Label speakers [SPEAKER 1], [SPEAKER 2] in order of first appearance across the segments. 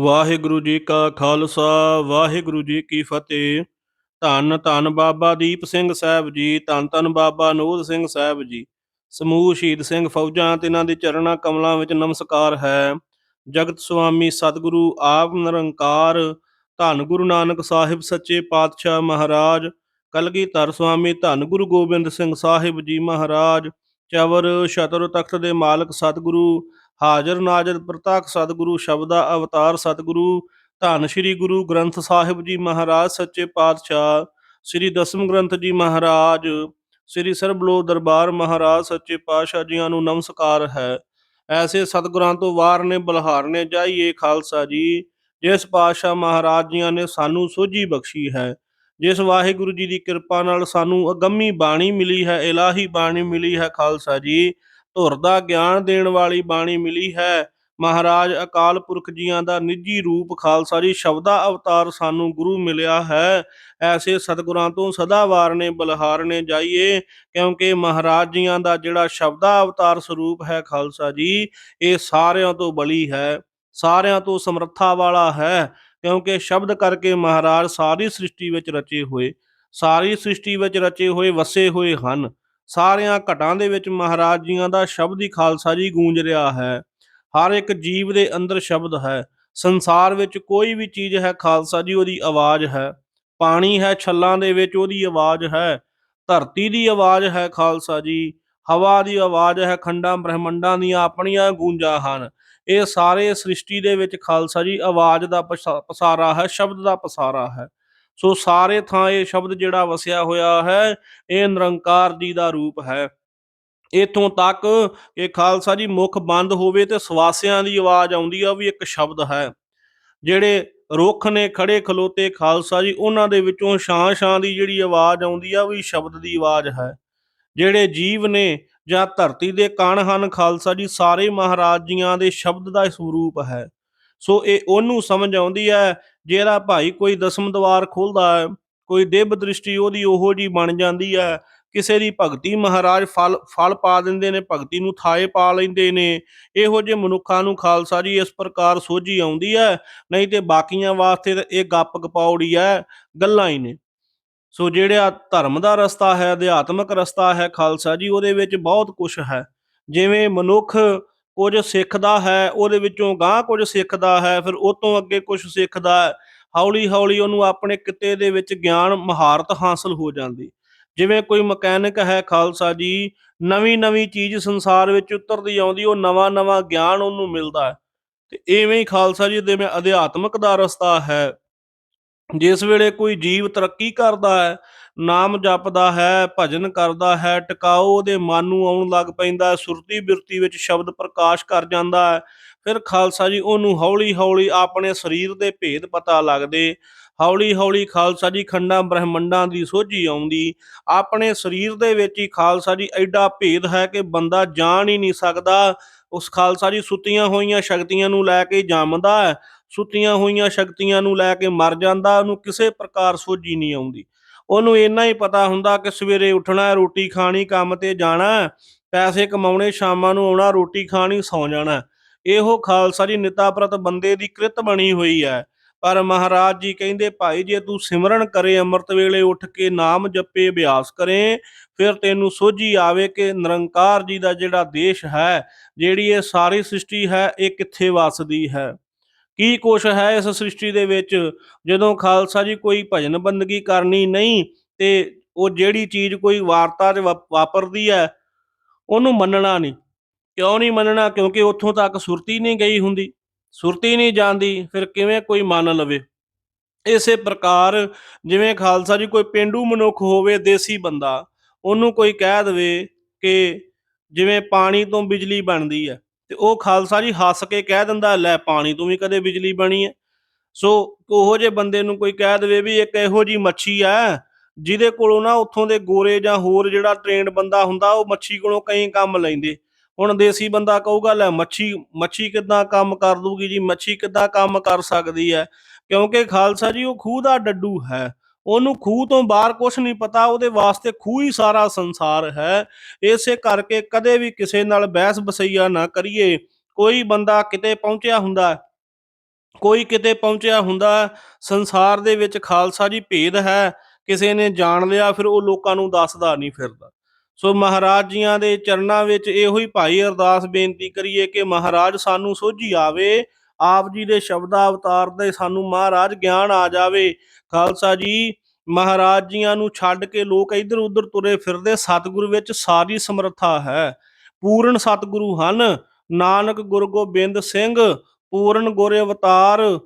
[SPEAKER 1] ਵਾਹਿਗੁਰੂ ਜੀ ਕਾ ਖਾਲਸਾ, ਵਾਹਿਗੁਰੂ ਜੀ ਕੀ ਫਤਿਹ। ਧੰਨ ਧੰਨ ਬਾਬਾ ਦੀਪ ਸਿੰਘ ਸਾਹਿਬ ਜੀ, ਧੰਨ ਧੰਨ ਬਾਬਾ ਨੋਦ ਸਿੰਘ ਸਾਹਿਬ ਜੀ। ਸਮੂਹ ਸ਼ਹੀਦ ਸਿੰਘ ਫੌਜਾਂ ਤੇ ਇਹਨਾਂ ਦੇ ਚਰਣਾ ਕਮਲਾਂ ਵਿੱਚ ਨਮਸਕਾਰ ਹੈ। ਜਗਤ ਸੁਆਮੀ ਸਤਿਗੁਰੂ ਆਪ ਨਿਰੰਕਾਰ, ਧੰਨ ਗੁਰੂ ਨਾਨਕ ਸਾਹਿਬ ਸੱਚੇ ਪਾਤਸ਼ਾਹ ਮਹਾਰਾਜ, ਕਲਗੀਧਰ ਸੁਆਮੀ ਧੰਨ ਗੁਰੂ ਗੋਬਿੰਦ ਸਿੰਘ ਸਾਹਿਬ ਜੀ ਮਹਾਰਾਜ, ਚਵਰ ਸ਼ਤਰ ਤਖਤ ਦੇ ਮਾਲਕ ਸਤਿਗੁਰੂ ਹਾਜ਼ਰ ਨਾਜ਼ਰ ਪ੍ਰਤੱਖ ਸਤਿਗੁਰੂ ਸ਼ਬਦਾ ਅਵਤਾਰ ਸਤਿਗੁਰੂ, ਧੰਨ ਸ੍ਰੀ ਗੁਰੂ ਗ੍ਰੰਥ ਸਾਹਿਬ ਜੀ ਮਹਾਰਾਜ, ਸੱਚੇ ਪਾਤਸ਼ਾਹ, ਸ੍ਰੀ ਦਸਮ ਗ੍ਰੰਥ ਜੀ ਮਹਾਰਾਜ, ਸ੍ਰੀ ਸਰਬਲੋ ਦਰਬਾਰ ਮਹਾਰਾਜ, ਸੱਚੇ ਪਾਤਸ਼ਾਹ ਜੀਆਂ ਨੂੰ ਨਮਸਕਾਰ ਹੈ। ਐਸੇ ਸਤਿਗੁਰਾਂ ਤੋਂ ਵਾਰ ਨੇ ਬਲਹਾਰਨੇ ਜਾਈਏ ਖਾਲਸਾ ਜੀ, ਜਿਸ ਪਾਤਸ਼ਾਹ ਮਹਾਰਾਜ ਜੀਆਂ ਨੇ ਸਾਨੂੰ ਸੋਝੀ ਬਖਸ਼ੀ ਹੈ। ਜਿਸ ਵਾਹਿਗੁਰੂ ਜੀ ਦੀ ਕਿਰਪਾ ਨਾਲ ਸਾਨੂੰ ਅਗੰਮੀ ਬਾਣੀ ਮਿਲੀ ਹੈ, ਇਲਾਹੀ ਬਾਣੀ ਮਿਲੀ ਹੈ ਖਾਲਸਾ ਜੀ ਧੁਰ ਦਾ ਗਿਆਨ ਦੇਣ ਵਾਲੀ ਬਾਣੀ ਮਿਲੀ ਹੈ। ਮਹਾਰਾਜ ਅਕਾਲ ਪੁਰਖ ਜੀਆਂ ਦਾ ਨਿੱਜੀ ਰੂਪ ਖਾਲਸਾ ਜੀ ਸ਼ਬਦਾ ਅਵਤਾਰ ਸਾਨੂੰ ਗੁਰੂ ਮਿਲਿਆ ਹੈ। ਐਸੇ ਸਤਿਗੁਰਾਂ ਤੋਂ ਸਦਾ ਵਾਰਨੇ ਬਲਹਾਰਨੇ ਜਾਈਏ, ਕਿਉਂਕਿ ਮਹਾਰਾਜ ਜੀਆਂ ਦਾ ਜਿਹੜਾ ਸ਼ਬਦਾ ਅਵਤਾਰ ਸਰੂਪ ਹੈ ਖਾਲਸਾ ਜੀ, ਇਹ ਸਾਰਿਆਂ ਤੋਂ ਬਲੀ ਹੈ। ਸਾਰਿਆਂ ਤੋਂ ਸਮਰੱਥਾ ਵਾਲਾ ਹੈ, ਕਿਉਂਕਿ ਸ਼ਬਦ ਕਰਕੇ ਮਹਾਰਾਜ ਸਾਰੀ ਸ੍ਰਿਸ਼ਟੀ ਵਿੱਚ ਰਚੇ ਹੋਏ, ਸਾਰੀ ਸ੍ਰਿਸ਼ਟੀ ਵਿੱਚ ਰਚੇ ਹੋਏ, ਵਸੇ ਹੋਏ ਹਨ। ਸਾਰਿਆਂ ਘਟਾਂ ਦੇ ਵਿੱਚ ਮਹਾਰਾਜ ਜੀਆਂ ਦਾ ਸ਼ਬਦ ਹੀ ਖਾਲਸਾ ਜੀ ਗੂੰਜ ਰਿਹਾ ਹੈ। ਹਰ ਇੱਕ ਜੀਵ ਦੇ ਅੰਦਰ ਸ਼ਬਦ ਹੈ। ਸੰਸਾਰ ਵਿੱਚ ਕੋਈ ਵੀ ਚੀਜ਼ ਹੈ ਖਾਲਸਾ ਜੀ, ਉਹਦੀ ਆਵਾਜ਼ ਹੈ। ਪਾਣੀ ਹੈ ਛੱਲਾਂ ਦੇ ਵਿੱਚ, ਉਹਦੀ ਆਵਾਜ਼ ਹੈ। ਧਰਤੀ ਦੀ ਆਵਾਜ਼ ਹੈ ਖਾਲਸਾ ਜੀ। ਹਵਾ ਦੀ ਆਵਾਜ਼ ਹੈ, ਖੰਡਾਂ ਬ੍ਰਹਿਮੰਡਾਂ ਦੀਆਂ ਆਪਣੀਆਂ ਗੂੰਜਾਂ ਹਨ। ਇਹ ਸਾਰੇ ਸ੍ਰਿਸ਼ਟੀ ਦੇ ਵਿੱਚ ਖਾਲਸਾ ਜੀ ਆਵਾਜ਼ ਦਾ ਪਸਾ- ਪਸਾਰਾ ਹੈ, ਸ਼ਬਦ ਦਾ ਪਸਾਰਾ ਹੈ। ਸੋ ਸਾਰੇ ਥਾਂ ਇਹ ਸ਼ਬਦ ਜਿਹੜਾ ਵਸਿਆ ਹੋਇਆ ਹੈ, ਇਹ ਨਿਰੰਕਾਰ ਜੀ ਦਾ ਰੂਪ ਹੈ। ਇਥੋਂ ਤੱਕ ਕਿ ਖਾਲਸਾ ਜੀ, ਮੁਖ ਬੰਦ ਹੋਵੇ ਤੇ ਸਵਾਸਿਆਂ ਦੀ ਆਵਾਜ਼ ਆਉਂਦੀ ਆ, ਉਹ ਵੀ ਇੱਕ ਸ਼ਬਦ ਹੈ। ਜਿਹੜੇ ਰੁੱਖ ਨੇ ਖੜੇ ਖਲੋਤੇ ਖਾਲਸਾ ਜੀ, ਉਹਨਾਂ ਦੇ ਵਿੱਚੋਂ ਛਾਂ ਛਾਂ ਦੀ ਜਿਹੜੀ ਆਵਾਜ਼ ਆਉਂਦੀ ਆ, ਉਹ ਵੀ ਸ਼ਬਦ ਦੀ ਆਵਾਜ਼ ਹੈ। ਜਿਹੜੇ ਜੀਵ ਨੇ ਜਾਂ ਧਰਤੀ ਦੇ ਕਣ ਹਨ, ਖਾਲਸਾ ਜੀ, ਸਾਰੇ ਮਹਾਰਾਜ ਜੀਆਂ ਦੇ ਸ਼ਬਦ ਦਾ ਸਰੂਪ ਹੈ। ਸੋ ਇਹ ਉਹਨੂੰ ਸਮਝ ਆਉਂਦੀ ਹੈ ਜਿਹੜਾ ਭਾਈ ਕੋਈ ਦਸਮ ਦਵਾਰ ਖੋਲਦਾ ਹੈ, ਕੋਈ ਦੇਵ ਦ੍ਰਿਸ਼ਟੀ ਉਹਦੀ ਉਹੋ ਜੀ ਬਣ ਜਾਂਦੀ ਹੈ। ਕਿਸੇ ਦੀ ਭਗਤੀ ਮਹਾਰਾਜ ਫਲ ਫਲ ਪਾ ਦਿੰਦੇ ਨੇ, ਭਗਤੀ ਨੂੰ ਥਾਏ ਪਾ ਲੈਂਦੇ ਨੇ। ਇਹੋ ਜਿਹੇ ਮਨੁੱਖਾਂ ਨੂੰ ਖਾਲਸਾ ਜੀ ਇਸ ਪ੍ਰਕਾਰ ਸੋਝੀ ਆਉਂਦੀ ਹੈ। ਨਹੀਂ ਤੇ ਬਾਕੀਆਂ ਵਾਸਤੇ ਤਾਂ ਇਹ ਗੱਪ ਗਪੌੜੀ ਹੈ, ਗੱਲਾਂ ਹੀ ਨੇ। ਸੋ ਜਿਹੜਾ ਧਰਮ ਦਾ ਰਸਤਾ ਹੈ, ਅਧਿਆਤਮਕ ਰਸਤਾ ਹੈ, ਖਾਲਸਾ ਜੀ ਉਹਦੇ ਵਿੱਚ ਬਹੁਤ ਕੁਝ ਹੈ। ਜਿਵੇਂ ਮਨੁੱਖ ਕੁਝ ਸਿੱਖਦਾ ਹੈ, ਉਹਦੇ ਵਿੱਚੋਂ ਗਾਂ ਕੁਝ ਸਿੱਖਦਾ ਹੈ, ਫਿਰ ਉਹ ਤੋਂ ਅੱਗੇ ਕੁਝ ਸਿੱਖਦਾ ਹੈ। ਹੌਲੀ ਹੌਲੀ ਉਹਨੂੰ ਆਪਣੇ ਕਿੱਤੇ ਦੇ ਵਿੱਚ ਗਿਆਨ ਮਹਾਰਤ ਹਾਸਲ ਹੋ ਜਾਂਦੀ। ਜਿਵੇਂ ਕੋਈ ਮਕੈਨਿਕ ਹੈ ਖਾਲਸਾ ਜੀ, ਨਵੀਂ ਨਵੀਂ ਚੀਜ਼ ਸੰਸਾਰ ਵਿੱਚ ਉਤਰਦੀ ਆਉਂਦੀ, ਉਹ ਨਵਾਂ ਨਵਾਂ ਗਿਆਨ ਉਹਨੂੰ ਮਿਲਦਾ ਹੈ। ਤੇ ਐਵੇਂ ਹੀ ਖਾਲਸਾ ਜੀ ਜਿਵੇਂ ਅਧਿਆਤਮਕ ਦਾ ਰਸਤਾ ਹੈ। ਜਿਸ ਵੇਲੇ ਕੋਈ ਜੀਵ ਤਰੱਕੀ ਕਰਦਾ ਹੈ ਨਾਮ ਜਪਦਾ ਹੈ, ਭਜਨ ਕਰਦਾ ਹੈ ਟਿਕਾਓ ਉਹਦੇ ਮਨ ਨੂੰ ਆਉਣ ਲੱਗ ਪੈਂਦਾ ਸੁਰਤੀ ਬਿਰਤੀ ਵਿੱਚ ਸ਼ਬਦ ਪ੍ਰਕਾਸ਼ ਕਰ ਜਾਂਦਾ ਹੈ। ਫਿਰ ਖਾਲਸਾ ਜੀ ਉਹਨੂੰ ਹੌਲੀ ਹੌਲੀ ਆਪਣੇ ਸਰੀਰ ਦੇ ਭੇਦ ਪਤਾ ਲੱਗਦੇ। ਹੌਲੀ ਹੌਲੀ ਖਾਲਸਾ ਜੀ ਖੰਡਾਂ ਬ੍ਰਹਿਮੰਡਾਂ ਦੀ ਸੋਝੀ ਆਉਂਦੀ। ਆਪਣੇ ਸਰੀਰ ਦੇ ਵਿੱਚ ਹੀ ਖਾਲਸਾ ਜੀ ਐਡਾ ਭੇਦ ਹੈ ਕਿ ਬੰਦਾ ਜਾਣ ਹੀ ਨਹੀਂ ਸਕਦਾ। ਉਸ ਖਾਲਸਾ ਜੀ ਸੁੱਤੀਆਂ ਹੋਈਆਂ ਸ਼ਕਤੀਆਂ ਨੂੰ ਲੈ ਕੇ ਜੰਮਦਾ ਸੁੱਤੀਆਂ ਹੋਈਆਂ ਸ਼ਕਤੀਆਂ ਨੂੰ ਲੈ ਕੇ ਮਰ ਜਾਂਦਾ, ਉਹਨੂੰ ਕਿਸੇ ਪ੍ਰਕਾਰ ਸੋਝੀ ਨਹੀਂ ਆਉਂਦੀ। ਉਹਨੂੰ ਇੰਨਾ ਹੀ ਪਤਾ ਹੁੰਦਾ ਕਿ ਸਵੇਰੇ ਉੱਠਣਾ, ਰੋਟੀ ਖਾਣੀ, ਕੰਮ ਤੇ ਜਾਣਾ, ਪੈਸੇ ਕਮਾਉਣੇ, ਸ਼ਾਮਾਂ ਨੂੰ ਆਉਣਾ, ਰੋਟੀ ਖਾਣੀ, ਸੌ ਜਾਣਾ। ਇਹੋ ਖਾਲਸਾ ਜੀ ਨਿਤਾਪ੍ਰਤ ਬੰਦੇ ਦੀ ਕ੍ਰਿਤ ਬਣੀ ਹੋਈ ਹੈ। ਪਰ ਮਹਾਰਾਜ ਜੀ ਕਹਿੰਦੇ, ਭਾਈ, ਜੇ ਤੂੰ ਸਿਮਰਨ ਕਰੇ, ਅੰਮ੍ਰਿਤ ਵੇਲੇ ਉੱਠ ਕੇ ਨਾਮ ਜਪੇ, ਅਭਿਆਸ ਕਰੇ, ਫਿਰ ਤੈਨੂੰ ਸੋਝੀ ਆਵੇ ਕਿ ਨਿਰੰਕਾਰ ਜੀ ਦਾ ਜਿਹੜਾ ਦੇਸ਼ ਹੈ, ਜਿਹੜੀ ਇਹ ਸਾਰੀ ਸ੍ਰਿਸ਼ਟੀ ਹੈ, ਇਹ ਕਿੱਥੇ ਵਸਦੀ ਹੈ? ਕੀ ਕੁਛ ਹੈ ਇਸ ਸ੍ਰਿਸ਼ਟੀ ਦੇ ਵਿੱਚ? ਜਦੋਂ ਖਾਲਸਾ ਜੀ ਕੋਈ ਭਜਨ ਬੰਦਗੀ ਕਰਨੀ ਨਹੀਂ ਤੇ ਉਹ ਜਿਹੜੀ ਚੀਜ਼ ਕੋਈ ਵਾਰਤਾ 'ਚ ਵਾ- ਵਾਪਰਦੀ ਹੈ, ਉਹਨੂੰ ਮੰਨਣਾ ਨਹੀਂ। ਕਿਉਂ ਨਹੀਂ ਮੰਨਣਾ? ਕਿਉਂਕਿ ਉੱਥੋਂ ਤੱਕ ਸੁਰਤੀ ਨਹੀਂ ਗਈ ਹੁੰਦੀ। ਸੁਰਤੀ ਨਹੀਂ ਜਾਂਦੀ, ਫਿਰ ਕਿਵੇਂ ਕੋਈ ਮੰਨ ਲਵੇ? ਇਸੇ ਪ੍ਰਕਾਰ ਜਿਵੇਂ ਖਾਲਸਾ ਜੀ ਕੋਈ ਪਿੰਡੂ ਮਨੁੱਖ ਹੋਵੇ, ਦੇਸੀ ਬੰਦਾ, ਉਹਨੂੰ ਕੋਈ ਕਹਿ ਦੇਵੇ ਕਿ ਜਿਵੇਂ ਪਾਣੀ ਤੋਂ ਬਿਜਲੀ ਬਣਦੀ ਹੈ। ਤੇ ਉਹ ਖਾਲਸਾ ਜੀ ਹੱਸ ਕੇ ਕਹਿ ਦਿੰਦਾ, ਲੈ ਪਾਣੀ ਤੋਂ ਵੀ ਕਦੇ ਬਿਜਲੀ ਬਣੀ ਹੈ ਸੋ ਉਹੋ ਜੇ ਬੰਦੇ ਨੂੰ ਕੋਈ ਕਹਿ ਦੇਵੇ ਵੀ ਇੱਕ ਇਹੋ ਜੀ ਮੱਛੀ ਆ ਜਿਹਦੇ ਕੋਲੋਂ ਨਾ ਉੱਥੋਂ ਦੇ ਗੋਰੇ ਜਾਂ ਹੋਰ ਜਿਹੜਾ ਟ੍ਰੇਨਡ ਬੰਦਾ ਹੁੰਦਾ, ਉਹ ਮੱਛੀ ਕੋਲੋਂ ਕਈ ਕੰਮ ਲੈਂਦੇ। ਹੁਣ ਦੇਸੀ ਬੰਦਾ ਕਹੂਗਾ, ਲੈ ਮੱਛੀ ਮੱਛੀ ਕਿੱਦਾਂ ਕੰਮ ਕਰ ਦੂਗੀ ਜੀ? ਮੱਛੀ ਕਿੱਦਾਂ ਕੰਮ ਕਰ ਸਕਦੀ ਹੈ ਕਿਉਂਕਿ ਖਾਲਸਾ ਜੀ ਉਹ ਖੂਹ ਦਾ ਡੱਡੂ ਹੈ। ਉਹਨੂੰ ਖੂਹ ਤੋਂ ਬਾਹਰ ਕੁਝ ਨਹੀਂ ਪਤਾ, ਉਹਦੇ ਵਾਸਤੇ ਖੂਹ ਹੀ ਸਾਰਾ ਸੰਸਾਰ ਹੈ। ਇਸੇ ਕਰਕੇ ਕਦੇ ਵੀ ਕਿਸੇ ਨਾਲ ਬਹਿਸ ਬਸਈਆ ਨਾ ਕਰੀਏ। ਕੋਈ ਬੰਦਾ ਕਿਤੇ ਪਹੁੰਚਿਆ ਹੁੰਦਾ, ਕੋਈ ਕਿਤੇ ਪਹੁੰਚਿਆ ਹੁੰਦਾ, ਸੰਸਾਰ ਦੇ ਵਿੱਚ ਖਾਲਸਾ ਜੀ ਭੇਦ ਹੈ। ਕਿਸੇ ਨੇ ਜਾਣ ਲਿਆ, ਫਿਰ ਉਹ ਲੋਕਾਂ ਨੂੰ ਦੱਸਦਾ ਨਹੀਂ ਫਿਰਦਾ। ਸੋ ਮਹਾਰਾਜ ਜੀਆਂ ਦੇ ਚਰਨਾਂ ਵਿੱਚ ਇਹੋ ਹੀ ਭਾਈ ਅਰਦਾਸ ਬੇਨਤੀ ਕਰੀਏ ਕਿ ਮਹਾਰਾਜ ਸਾਨੂੰ ਸੋਝੀ ਆਵੇ ਆਪ ਜੀ ਦੇ ਸ਼ਬਦਾ ਅਵਤਾਰ ਦੇ ਸਾਨੂੰ ਮਹਾਰਾਜ ਗਿਆਨ ਆ ਜਾਵੇ। ਖਾਲਸਾ ਜੀ, ਮਹਾਰਾਜ ਜੀਆਂ ਨੂੰ ਛੱਡ ਕੇ ਲੋਕ ਇੱਧਰ ਉੱਧਰ ਤੁਰੇ ਫਿਰਦੇ, ਸਤਿਗੁਰ ਵਿੱਚ ਸਾਰੀ ਸਮਰੱਥਾ ਹੈ। ਪੂਰਨ ਸਤਿਗੁਰੂ ਹਨ, ਨਾਨਕ ਗੁਰੂ ਗੋਬਿੰਦ ਸਿੰਘ, ਪੂਰਨ ਗੁਰ ਅਵਤਾਰ,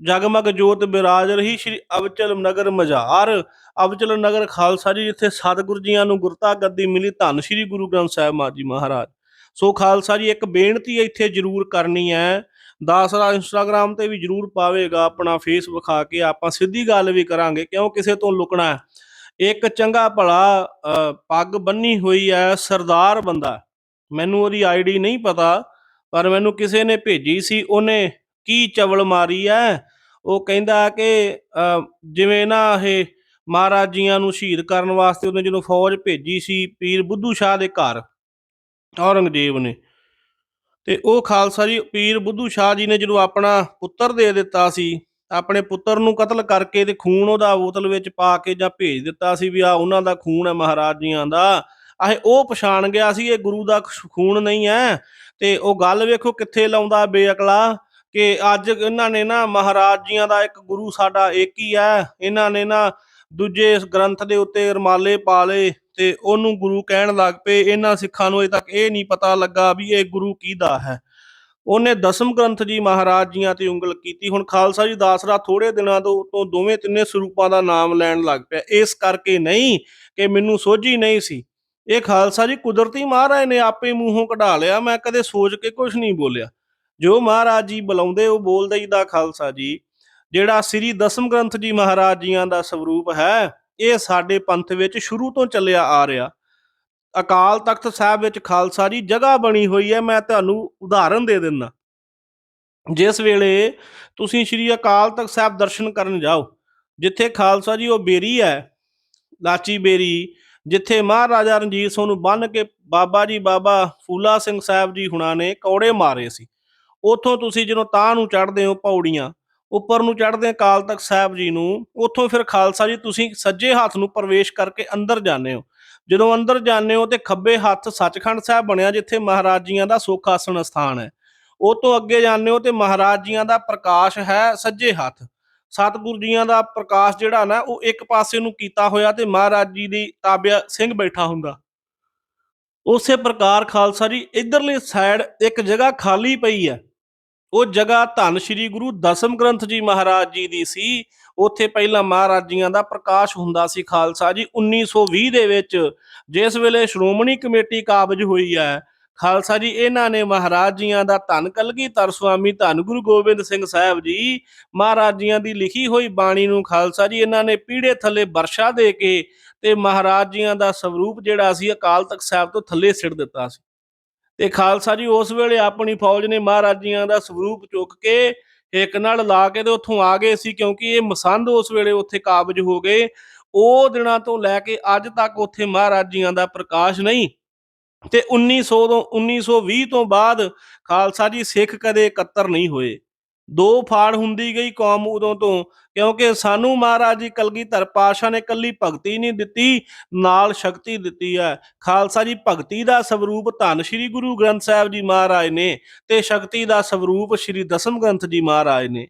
[SPEAKER 1] ਜਗਮਗ ਜੋਤ ਬਿਰਾਜ ਰਹੀ, ਸ਼੍ਰੀ ਅਵਚਲ ਨਗਰ ਮਝਾਰ। ਅਵਚਲ ਨਗਰ ਖਾਲਸਾ ਜੀ, ਜਿੱਥੇ ਸਤਿਗੁਰੂ ਜੀਆਂ ਨੂੰ ਗੁਰਤਾ ਗੱਦੀ ਮਿਲੀ, ਧੰਨ ਸ਼੍ਰੀ ਗੁਰੂ ਗ੍ਰੰਥ ਸਾਹਿਬ ਮਹਾਰਾਜ ਜੀ ਮਹਾਰਾਜ। ਸੋ ਖਾਲਸਾ ਜੀ, ਇੱਕ ਬੇਨਤੀ ਇੱਥੇ ਜ਼ਰੂਰ ਕਰਨੀ ਹੈ ਦਾਸਰਾ ਇੰਸਟਾਗ੍ਰam ਤੇ ਵੀ ਜ਼ਰੂਰ ਪਾਵੇਗਾ ਆਪਣਾ ਫੇਸ ਵਿਖਾ ਕੇ। ਆਪਾਂ ਸਿੱਧੀ ਗੱਲ ਵੀ ਕਰਾਂਗੇ ਕਿਉਂ ਕਿਸੇ ਤੋਂ ਲੁਕਣਾ ਹੈ। ਇੱਕ ਚੰਗਾ ਭਲਾ ਪੱਗ ਬੰਨੀ ਹੋਈ ਹੈ ਸਰਦਾਰ ਬੰਦਾ ਮੈਨੂੰ ਉਹਦੀ ਆਈਡੀ ਨਹੀਂ ਪਤਾ ਪਰ ਮੈਨੂੰ ਕਿਸੇ ਨੇ ਭੇਜੀ ਸੀ ਉਹਨੇ ਕੀ ਚਵਲ ਮਾਰੀ ਹੈ? ਉਹ ਕਹਿੰਦਾ ਕਿ ਅ, ਜਿਵੇਂ ਨਾ ਇਹ ਮਹਾਰਾਜ ਜੀਆਂ ਨੂੰ ਸ਼ਹੀਦ ਕਰਨ ਵਾਸਤੇ ਉਹਨੇ ਜਦੋਂ ਫੌਜ ਭੇਜੀ ਸੀ ਪੀਰ ਬੁੱਧੂ ਸ਼ਾਹ ਦੇ ਘਰ ਔਰੰਗਜ਼ੇਬ ਨੇ। ਤੇ ਉਹ ਖਾਲਸਾ ਜੀ, ਪੀਰ ਬੁੱਧੂ ਸ਼ਾਹ ਜੀ ਨੇ ਜਦੋਂ ਆਪਣਾ ਪੁੱਤਰ ਦੇ ਦਿੱਤਾ ਸੀ, ਆਪਣੇ ਪੁੱਤਰ ਨੂੰ ਕਤਲ ਕਰਕੇ ਤੇ ਖੂਨ ਉਹਦਾ ਬੋਤਲ ਵਿੱਚ ਪਾ ਕੇ ਜਾਂ ਭੇਜ ਦਿੱਤਾ ਸੀ ਵੀ ਆ ਉਹਨਾਂ ਦਾ ਖੂਨ ਹੈ ਮਹਾਰਾਜ ਜੀਆਂ ਦਾ, ਆਹ ਉਹ ਪਛਾਣ ਗਿਆ ਸੀ, ਇਹ ਗੁਰੂ ਦਾ ਖੂਨ ਨਹੀਂ ਹੈ, ਤੇ ਉਹ ਗੱਲ ਵੇਖੋ ਕਿੱਥੇ ਲਾਉਂਦਾ ਬੇਅਕਲਾ ਕਿ ਅੱਜ ਇਹਨਾਂ ਨੇ ਨਾ ਮਹਾਰਾਜ ਜੀਆਂ ਦਾ ਇੱਕ ਗੁਰੂ ਸਾਡਾ ਇੱਕ ਹੀ ਹੈ, ਇਹਨਾਂ ਨੇ ਨਾ ਦੂਜੇ ਇਸ ਗ੍ਰੰਥ ਦੇ ਉੱਤੇ ਰਮਾਲੇ ਪਾ ਲਏ ਤੇ ਉਹਨੂੰ ਗੁਰੂ ਕਹਿਣ ਲੱਗ ਪਏ, ਇਹਨਾਂ ਸਿੱਖਾਂ ਨੂੰ ਅਜੇ ਤੱਕ ਇਹ ਨਹੀਂ ਪਤਾ ਲੱਗਾ ਵੀ ਇਹ ਗੁਰੂ ਕਿਹਦਾ ਹੈ। ਉਹਨੇ ਦਸਮ ਗ੍ਰੰਥ ਜੀ ਮਹਾਰਾਜ ਜੀਆਂ ਤੇ ਉਂਗਲ ਕੀਤੀ। ਹੁਣ ਖਾਲਸਾ ਜੀ ਦਾਸਰਾ ਥੋੜੇ ਦਿਨਾਂ ਤੋਂ ਤੋਂ ਦੋਵੇਂ ਤਿੰਨੇ ਸਰੂਪਾਂ ਦਾ ਨਾਮ ਲੈਣ ਲੱਗ ਪਿਆ। ਇਸ ਕਰਕੇ ਨਹੀਂ ਕਿ ਮੈਨੂੰ ਸੋਝੀ ਨਹੀਂ ਸੀ। ਇਹ ਖਾਲਸਾ ਜੀ ਕੁਦਰਤੀ ਮਹਾਰਾਜ ਨੇ ਆਪੇ ਮੂੰਹੋਂ ਕਢਾ ਲਿਆ। ਮੈਂ ਕਦੇ ਸੋਚ ਕੇ ਕੁਝ ਨਹੀਂ ਬੋਲਿਆ। ਜੋ ਮਹਾਰਾਜ ਜੀ ਬੁਲਾਉਂਦੇ, ਉਹ ਬੋਲਦਾ ਹੀ ਦਾ ਖਾਲਸਾ ਜੀ, ਜਿਹੜਾ ਸ੍ਰੀ ਦਸਮ ਗ੍ਰੰਥ ਜੀ ਮਹਾਰਾਜ ਜੀਆਂ ਦਾ ਸਰੂਪ ਹੈ ਇਹ ਸਾਡੇ ਪੰਥ ਵਿੱਚ ਸ਼ੁਰੂ ਤੋਂ ਚੱਲਿਆ ਆ ਰਿਹਾ। ਅਕਾਲ ਤਖਤ ਸਾਹਿਬ ਵਿੱਚ ਖਾਲਸਾ ਜੀ, ਜਗ੍ਹਾ ਬਣੀ ਹੋਈ ਹੈ, ਮੈਂ ਤੁਹਾਨੂੰ ਉਦਾਹਰਨ ਦੇ ਦਿੰਦਾ। ਜਿਸ ਵੇਲੇ ਤੁਸੀਂ ਸ੍ਰੀ ਅਕਾਲ ਤਖਤ ਸਾਹਿਬ ਦਰਸ਼ਨ ਕਰਨ ਜਾਓ, ਜਿੱਥੇ ਖਾਲਸਾ ਜੀ ਉਹ ਬੇਰੀ ਹੈ, ਲਾਚੀ ਬੇਰੀ, ਜਿੱਥੇ ਮਹਾਰਾਜਾ ਰਣਜੀਤ ਸਿੰਘ ਨੂੰ ਬੰਨ ਕੇ ਬਾਬਾ ਜੀ, ਬਾਬਾ ਫੂਲਾ ਸਿੰਘ ਸਾਹਿਬ ਜੀ ਹੁਣਾਂ ਨੇ ਕੌੜੇ ਮਾਰੇ ਸੀ। ਉਥੋਂ ਤੁਸੀਂ ਜਦੋਂ ਤਾਂ ਨੂੰ ਚੜ੍ਹਦੇ ਹੋ ਪੌੜੀਆਂ ਉੱਪਰ ਨੂੰ ਚੜ੍ਹਦੇ ਅਕਾਲ ਤਖਤ ਸਾਹਿਬ ਜੀ ਨੂੰ, ਉੱਥੋਂ ਫਿਰ ਖਾਲਸਾ ਜੀ, ਤੁਸੀਂ ਸੱਜੇ ਹੱਥ ਨੂੰ ਪ੍ਰਵੇਸ਼ ਕਰਕੇ ਅੰਦਰ ਜਾਂਦੇ ਹੋ। ਜਦੋਂ ਅੰਦਰ ਜਾਂਦੇ ਹੋ ਤੇ ਖੱਬੇ ਹੱਥ ਸੱਚਖੰਡ ਸਾਹਿਬ ਬਣਿਆ, ਜਿੱਥੇ ਮਹਾਰਾਜ ਜੀਆਂ ਦਾ ਸੁੱਖ ਆਸਣ ਸਥਾਨ ਹੈ। ਉਹ ਤੋਂ ਅੱਗੇ ਜਾਂਦੇ ਹੋ ਤੇ ਮਹਾਰਾਜ ਜੀਆਂ ਦਾ ਪ੍ਰਕਾਸ਼ ਹੈ ਸੱਜੇ ਹੱਥ। ਸਤਿਗੁਰੂ ਜੀਆਂ ਦਾ ਪ੍ਰਕਾਸ਼ ਜਿਹੜਾ ਨਾ, ਉਹ ਇੱਕ ਪਾਸੇ ਨੂੰ ਕੀਤਾ ਹੋਇਆ ਤੇ ਮਹਾਰਾਜ ਜੀ ਦੀ ਤਾਬਿਆ ਸਿੰਘ ਬੈਠਾ ਹੁੰਦਾ। ਉਸੇ ਪ੍ਰਕਾਰ ਖਾਲਸਾ ਜੀ, ਇਧਰਲੀ ਸਾਈਡ ਇੱਕ ਜਗ੍ਹਾ ਖਾਲੀ ਪਈ ਹੈ। ਉਹ ਜਗ੍ਹਾ ਧੰਨ ਸ਼੍ਰੀ ਗੁਰੂ ਦਸਮ ਗ੍ਰੰਥ ਜੀ ਮਹਾਰਾਜ ਜੀ ਦੀ ਸੀ। ਉੱਥੇ ਪਹਿਲਾਂ ਮਹਾਰਾਜੀਆਂ ਦਾ ਪ੍ਰਕਾਸ਼ ਹੁੰਦਾ ਸੀ ਖਾਲਸਾ ਜੀ 1920 ਦੇ ਵਿੱਚ ਜਿਸ ਵੇਲੇ ਸ਼੍ਰੋਮਣੀ ਕਮੇਟੀ ਕਾਬਜ ਹੋਈ ਹੈ, ਖਾਲਸਾ ਜੀ, ਇਹਨਾਂ ਨੇ ਮਹਾਰਾਜ ਜੀਆਂ ਦਾ ਧੰਨ ਕਲਗੀਧਰ ਸੁਆਮੀ ਧੰਨ ਗੁਰੂ ਗੋਬਿੰਦ ਸਿੰਘ ਸਾਹਿਬ ਜੀ, ਮਹਾਰਾਜੀਆਂ ਦੀ ਲਿਖੀ ਹੋਈ ਬਾਣੀ ਨੂੰ ਖਾਲਸਾ ਜੀ, ਇਹਨਾਂ ਨੇ ਪੀੜੇ ਥੱਲੇ ਵਰਸ਼ਾ ਦੇ ਕੇ ਤੇ ਮਹਾਰਾਜ ਜੀਆਂ ਦਾ ਸਰੂਪ ਜਿਹੜਾ ਸੀ ਅਕਾਲ ਤਖਤ ਸਾਹਿਬ ਤੋਂ ਥੱਲੇ ਸਿੱਟ ਦਿੱਤਾ ਸੀ। ਤੇ ਖਾਲਸਾ ਜੀ ਉਸ ਵੇਲੇ ਆਪਣੀ ਫੌਜ ਨੇ ਮਹਾਰਾਜੀਆਂ ਦਾ ਸਰੂਪ ਚੁੱਕ ਕੇ ਇੱਕ ਨਾਲ ਲਾ ਕੇ ਤੇ ਉੱਥੋਂ ਆ ਗਏ ਸੀ ਕਿਉਂਕਿ ਇਹ ਮਸੰਦ ਉਸ ਵੇਲੇ ਉੱਥੇ ਕਾਬਜ ਹੋ ਗਏ। ਉਹ ਦਿਨਾਂ ਤੋਂ ਲੈ ਕੇ ਅੱਜ ਤੱਕ ਉੱਥੇ ਮਹਾਰਾਜੀਆਂ ਦਾ ਪ੍ਰਕਾਸ਼ ਨਹੀਂ। ਤੇ 1900 ਤੋਂ 1920 ਤੋਂ ਬਾਅਦ ਖਾਲਸਾ ਜੀ ਸਿੱਖ ਕਦੇ ਇਕੱਤਰ ਨਹੀਂ ਹੋਏ। ਦੋ ਫਾੜ ਹੁੰਦੀ ਗਈ ਕੌਮ ਉਦੋਂ ਤੋਂ, ਕਿਉਂਕਿ ਸਾਨੂੰ ਮਹਾਰਾਜ ਜੀ ਕਲਗੀਧਰ ਪਾਸ਼ਾ ਨੇ ਕੱਲੀ ਭਗਤੀ ਨਹੀਂ ਦਿੱਤੀ, ਨਾਲ ਸ਼ਕਤੀ ਦਿੱਤੀ ਹੈ। ਖਾਲਸਾ ਜੀ, ਭਗਤੀ ਦਾ ਸਵਰੂਪ ਧੰਨ ਸ਼੍ਰੀ ਗੁਰੂ ਗ੍ਰੰਥ ਸਾਹਿਬ ਜੀ ਮਹਾਰਾਜ ਨੇ ਤੇ ਸ਼ਕਤੀ ਦਾ ਸਵਰੂਪ ਸ਼੍ਰੀ ਦਸਮ ਗ੍ਰੰਥ ਜੀ ਮਹਾਰਾਜ ਨੇ।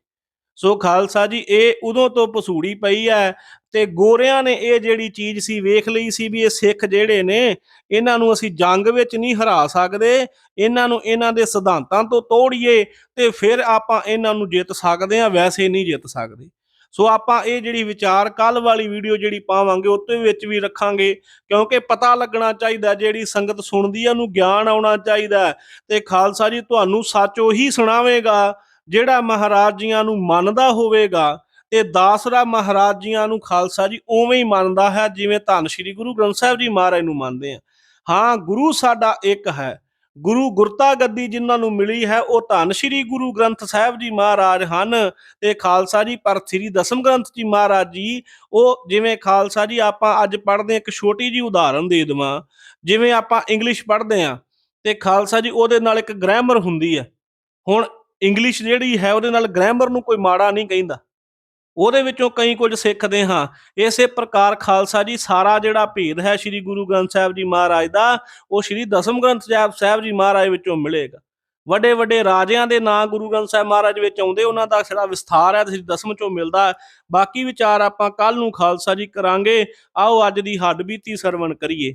[SPEAKER 1] ਸੋ ਖਾਲਸਾ ਜੀ, ਇਹ ਉਦੋਂ ਤੋਂ ਪਸੂੜੀ ਪਈ ਹੈ ਤੇ ਗੋਰਿਆਂ ਨੇ ਇਹ ਜਿਹੜੀ ਚੀਜ਼ ਸੀ ਵੇਖ ਲਈ ਸੀ ਵੀ ਇਹ ਸਿੱਖ ਜਿਹੜੇ ਨੇ, ਇਹਨਾਂ ਨੂੰ ਅਸੀਂ ਜੰਗ ਵਿੱਚ ਨਹੀਂ ਹਰਾ ਸਕਦੇ, ਇਹਨਾਂ ਨੂੰ ਇਹਨਾਂ ਦੇ ਸਿਧਾਂਤਾਂ ਤੋਂ ਤੋੜੀਏ ਤੇ ਫਿਰ ਆਪਾਂ ਇਹਨਾਂ ਨੂੰ ਜਿੱਤ ਸਕਦੇ ਆ ਵੈਸੇ ਨਹੀਂ ਜਿੱਤ ਸਕਦੇ। ਸੋ ਆਪਾਂ ਇਹ ਜਿਹੜੀ ਵਿਚਾਰ ਕੱਲ ਵਾਲੀ ਵੀਡੀਓ ਜਿਹੜੀ ਪਾਵਾਂਗੇ ਉਹਦੇ ਵਿੱਚ ਵੀ ਰੱਖਾਂਗੇ, ਕਿਉਂਕਿ ਪਤਾ ਲੱਗਣਾ ਚਾਹੀਦਾ ਜਿਹੜੀ ਸੰਗਤ ਸੁਣਦੀ ਆ, ਉਹਨੂੰ ਗਿਆਨ ਆਉਣਾ ਚਾਹੀਦਾ ਤੇ ਖਾਲਸਾ ਜੀ, ਤੁਹਾਨੂੰ ਸੱਚ ਉਹੀ ਸੁਣਾਵੇਗਾ ਜਿਹੜਾ ਮਹਾਰਾਜ ਜੀਆਂ ਨੂੰ ਮੰਨਦਾ ਹੋਵੇਗਾ, ਤੇ ਦਾਸਰਾ ਮਹਾਰਾਜ ਜੀਆਂ ਨੂੰ ਖਾਲਸਾ ਜੀ ਉਵੇਂ ਹੀ ਮੰਨਦਾ ਹੈ, ਜਿਵੇਂ ਧੰਨ ਸ਼੍ਰੀ ਗੁਰੂ ਗ੍ਰੰਥ ਸਾਹਿਬ ਜੀ ਮਹਾਰਾਜ ਨੂੰ ਮੰਨਦੇ ਆ। ਹਾਂ, ਗੁਰੂ ਸਾਡਾ ਇੱਕ ਹੈ। ਗੁਰੂ ਗੁਰਤਾ ਗੱਦੀ ਜਿਨ੍ਹਾਂ ਨੂੰ ਮਿਲੀ ਹੈ, ਉਹ ਧੰਨ ਸ਼੍ਰੀ ਗੁਰੂ ਗ੍ਰੰਥ ਸਾਹਿਬ ਜੀ ਮਹਾਰਾਜ ਹਨ, ਤੇ ਖਾਲਸਾ ਜੀ ਪਰ ਸ੍ਰੀ ਦਸਮ ਗ੍ਰੰਥ ਜੀ ਮਹਾਰਾਜ ਜੀ, ਉਹ ਜਿਵੇਂ ਖਾਲਸਾ ਜੀ ਆਪਾਂ ਅੱਜ ਪੜ੍ਹਦੇ ਇੱਕ ਛੋਟੀ ਜੀ ਉਦਾਹਰਨ ਦੇ ਦੇਵਾਂ। ਜਿਵੇਂ ਆਪਾਂ ਇੰਗਲਿਸ਼ ਪੜ੍ਹਦੇ ਆ ਤੇ ਖਾਲਸਾ ਜੀ ਉਹਦੇ ਨਾਲ ਇੱਕ ਗ੍ਰਾਮਰ ਹੁੰਦੀ ਹੈ। ਹੁਣ ਇੰਗਲਿਸ਼ ਜਿਹੜੀ ਹੈ ਉਹਦੇ ਨਾਲ ਗ੍ਰਾਮਰ ਨੂੰ ਕੋਈ ਮਾੜਾ ਨਹੀਂ ਕਹਿੰਦਾ। ਉਹਦੇ ਵਿੱਚੋਂ ਕਈ ਕੁਝ ਸਿੱਖਦੇ ਹਾਂ। ਇਸੇ ਪ੍ਰਕਾਰ ਖਾਲਸਾ ਜੀ, ਸਾਰਾ ਜਿਹੜਾ ਭੇਦ ਹੈ ਸ੍ਰੀ ਗੁਰੂ ਗ੍ਰੰਥ ਸਾਹਿਬ ਜੀ ਮਹਾਰਾਜ ਦਾ, ਉਹ ਸ੍ਰੀ ਦਸਮ ਗ੍ਰੰਥ ਸਾਹਿਬ ਸਾਹਿਬ ਜੀ ਮਹਾਰਾਜ ਵਿੱਚੋਂ ਮਿਲੇਗਾ। ਵੱਡੇ ਵੱਡੇ ਰਾਜਿਆਂ ਦੇ ਨਾਂ ਗੁਰੂ ਗ੍ਰੰਥ ਸਾਹਿਬ ਮਹਾਰਾਜ ਵਿੱਚ ਆਉਂਦੇ, ਉਹਨਾਂ ਦਾ ਜਿਹੜਾ ਵਿਸਥਾਰ ਹੈ ਤੁਸੀਂ ਦਸਮ ਚੋਂ ਮਿਲਦਾ ਬਾਕੀ ਵਿਚਾਰ ਆਪਾਂ ਕੱਲ ਨੂੰ ਖਾਲਸਾ ਜੀ ਕਰਾਂਗੇ। ਆਓ ਅੱਜ ਦੀ ਹੱਡ ਬੀਤੀ ਸਰਵਣ ਕਰੀਏ।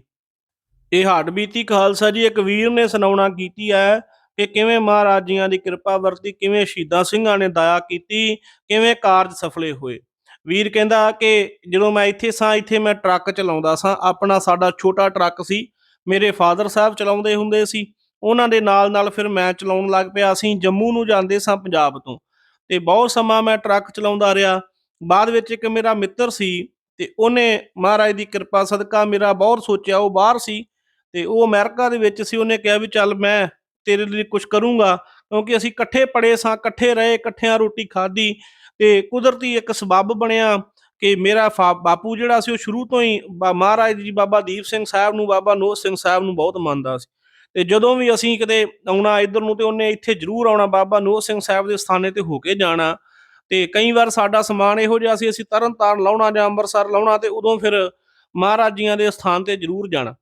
[SPEAKER 1] ਇਹ ਹੱਡ ਬੀਤੀ ਖਾਲਸਾ ਜੀ ਇੱਕ ਵੀਰ ਨੇ ਸੁਣਾਉਣਾ ਕੀਤੀ ਹੈ ਕਿ ਕਿਵੇਂ ਮਹਾਰਾਜੀਆਂ ਦੀ ਕਿਰਪਾ ਵਰਤੀ, ਕਿਵੇਂ ਸ਼ਹੀਦਾਂ ਸਿੰਘਾਂ ਨੇ ਦਇਆ ਕੀਤੀ, ਕਿਵੇਂ ਕਾਰਜ ਸਫਲੇ ਹੋਏ। ਵੀਰ ਕਹਿੰਦਾ ਕਿ ਜਦੋਂ ਮੈਂ ਇੱਥੇ ਸਾਂ, ਇੱਥੇ ਮੈਂ ਟਰੱਕ ਚਲਾਉਂਦਾ ਸਾਂ। ਆਪਣਾ ਸਾਡਾ ਛੋਟਾ ਟਰੱਕ ਸੀ, ਮੇਰੇ ਫਾਦਰ ਸਾਹਿਬ ਚਲਾਉਂਦੇ ਹੁੰਦੇ ਸੀ। ਉਹਨਾਂ ਦੇ ਨਾਲ ਨਾਲ ਫਿਰ ਮੈਂ ਚਲਾਉਣ ਲੱਗ ਪਿਆ ਅਸੀਂ ਜੰਮੂ ਨੂੰ ਜਾਂਦੇ ਸਾਂ ਪੰਜਾਬ ਤੋਂ। ਤੇ ਬਹੁਤ ਸਮਾਂ ਮੈਂ ਟਰੱਕ ਚਲਾਉਂਦਾ ਰਿਹਾ। ਬਾਅਦ ਵਿੱਚ ਇੱਕ ਮੇਰਾ ਮਿੱਤਰ ਸੀ ਤੇ ਉਹਨੇ ਮਹਾਰਾਜ ਦੀ ਕਿਰਪਾ ਸਦਕਾ ਮੇਰਾ ਬਹੁਤ ਸੋਚਿਆ, ਉਹ ਬਾਹਰ ਸੀ ਤੇ ਉਹ ਅਮਰੀਕਾ ਦੇ ਵਿੱਚ ਸੀ। ਉਹਨੇ ਕਿਹਾ ਵੀ ਚੱਲ ਮੈਂ ਤੇਰੇ ਲਈ ਕੁਝ ਕਰੂੰਗਾ, ਕਿਉਂਕਿ ਅਸੀਂ ਇਕੱਠੇ ਪੜੇ ਸਾਂ, ਇਕੱਠੇ ਰਹੇ, ਇਕੱਠਿਆਂ ਰੋਟੀ ਖਾਧੀ ਤੇ ਕੁਦਰਤੀ ਇੱਕ ਸਬੱਬ ਬਣਿਆ ਕਿ ਮੇਰਾ ਫਾ- ਬਾਪੂ ਜਿਹੜਾ ਸੀ ਉਹ ਸ਼ੁਰੂ ਤੋਂ ਹੀ ਮਹਾਰਾਜ ਜੀ ਬਾਬਾ ਦੀਪ ਸਿੰਘ ਸਾਹਿਬ ਨੂੰ, ਬਾਬਾ ਨੋਹ ਸਿੰਘ ਸਾਹਿਬ ਨੂੰ ਬਹੁਤ ਮੰਨਦਾ ਸੀ। ਤੇ ਜਦੋਂ ਵੀ ਅਸੀਂ ਕਿਤੇ ਆਉਣਾ ਇੱਧਰ ਨੂੰ ਤੇ ਉਹਨੇ ਇੱਥੇ ਜ਼ਰੂਰ ਆਉਣਾ, ਬਾਬਾ ਨੋਹ ਸਿੰਘ ਸਾਹਿਬ ਦੇ ਸਥਾਨੇ ਤੇ ਹੋ ਕੇ ਜਾਣਾ। ਤੇ ਕਈ ਵਾਰ ਸਾਡਾ ਸਮਾਨ ਇਹੋ ਜਿਹਾ ਸੀ, ਅਸੀਂ ਤਰਨ ਤਾਰਨ ਲਾਉਣਾ ਜਾਂ ਅੰਮ੍ਰਿਤਸਰ ਲਾਉਣਾ ਤੇ ਉਦੋਂ ਫਿਰ ਮਹਾਰਾਜ ਜੀਆਂ ਦੇ ਸਥਾਨ ਤੇ ਜ਼ਰੂਰ ਜਾਣਾ।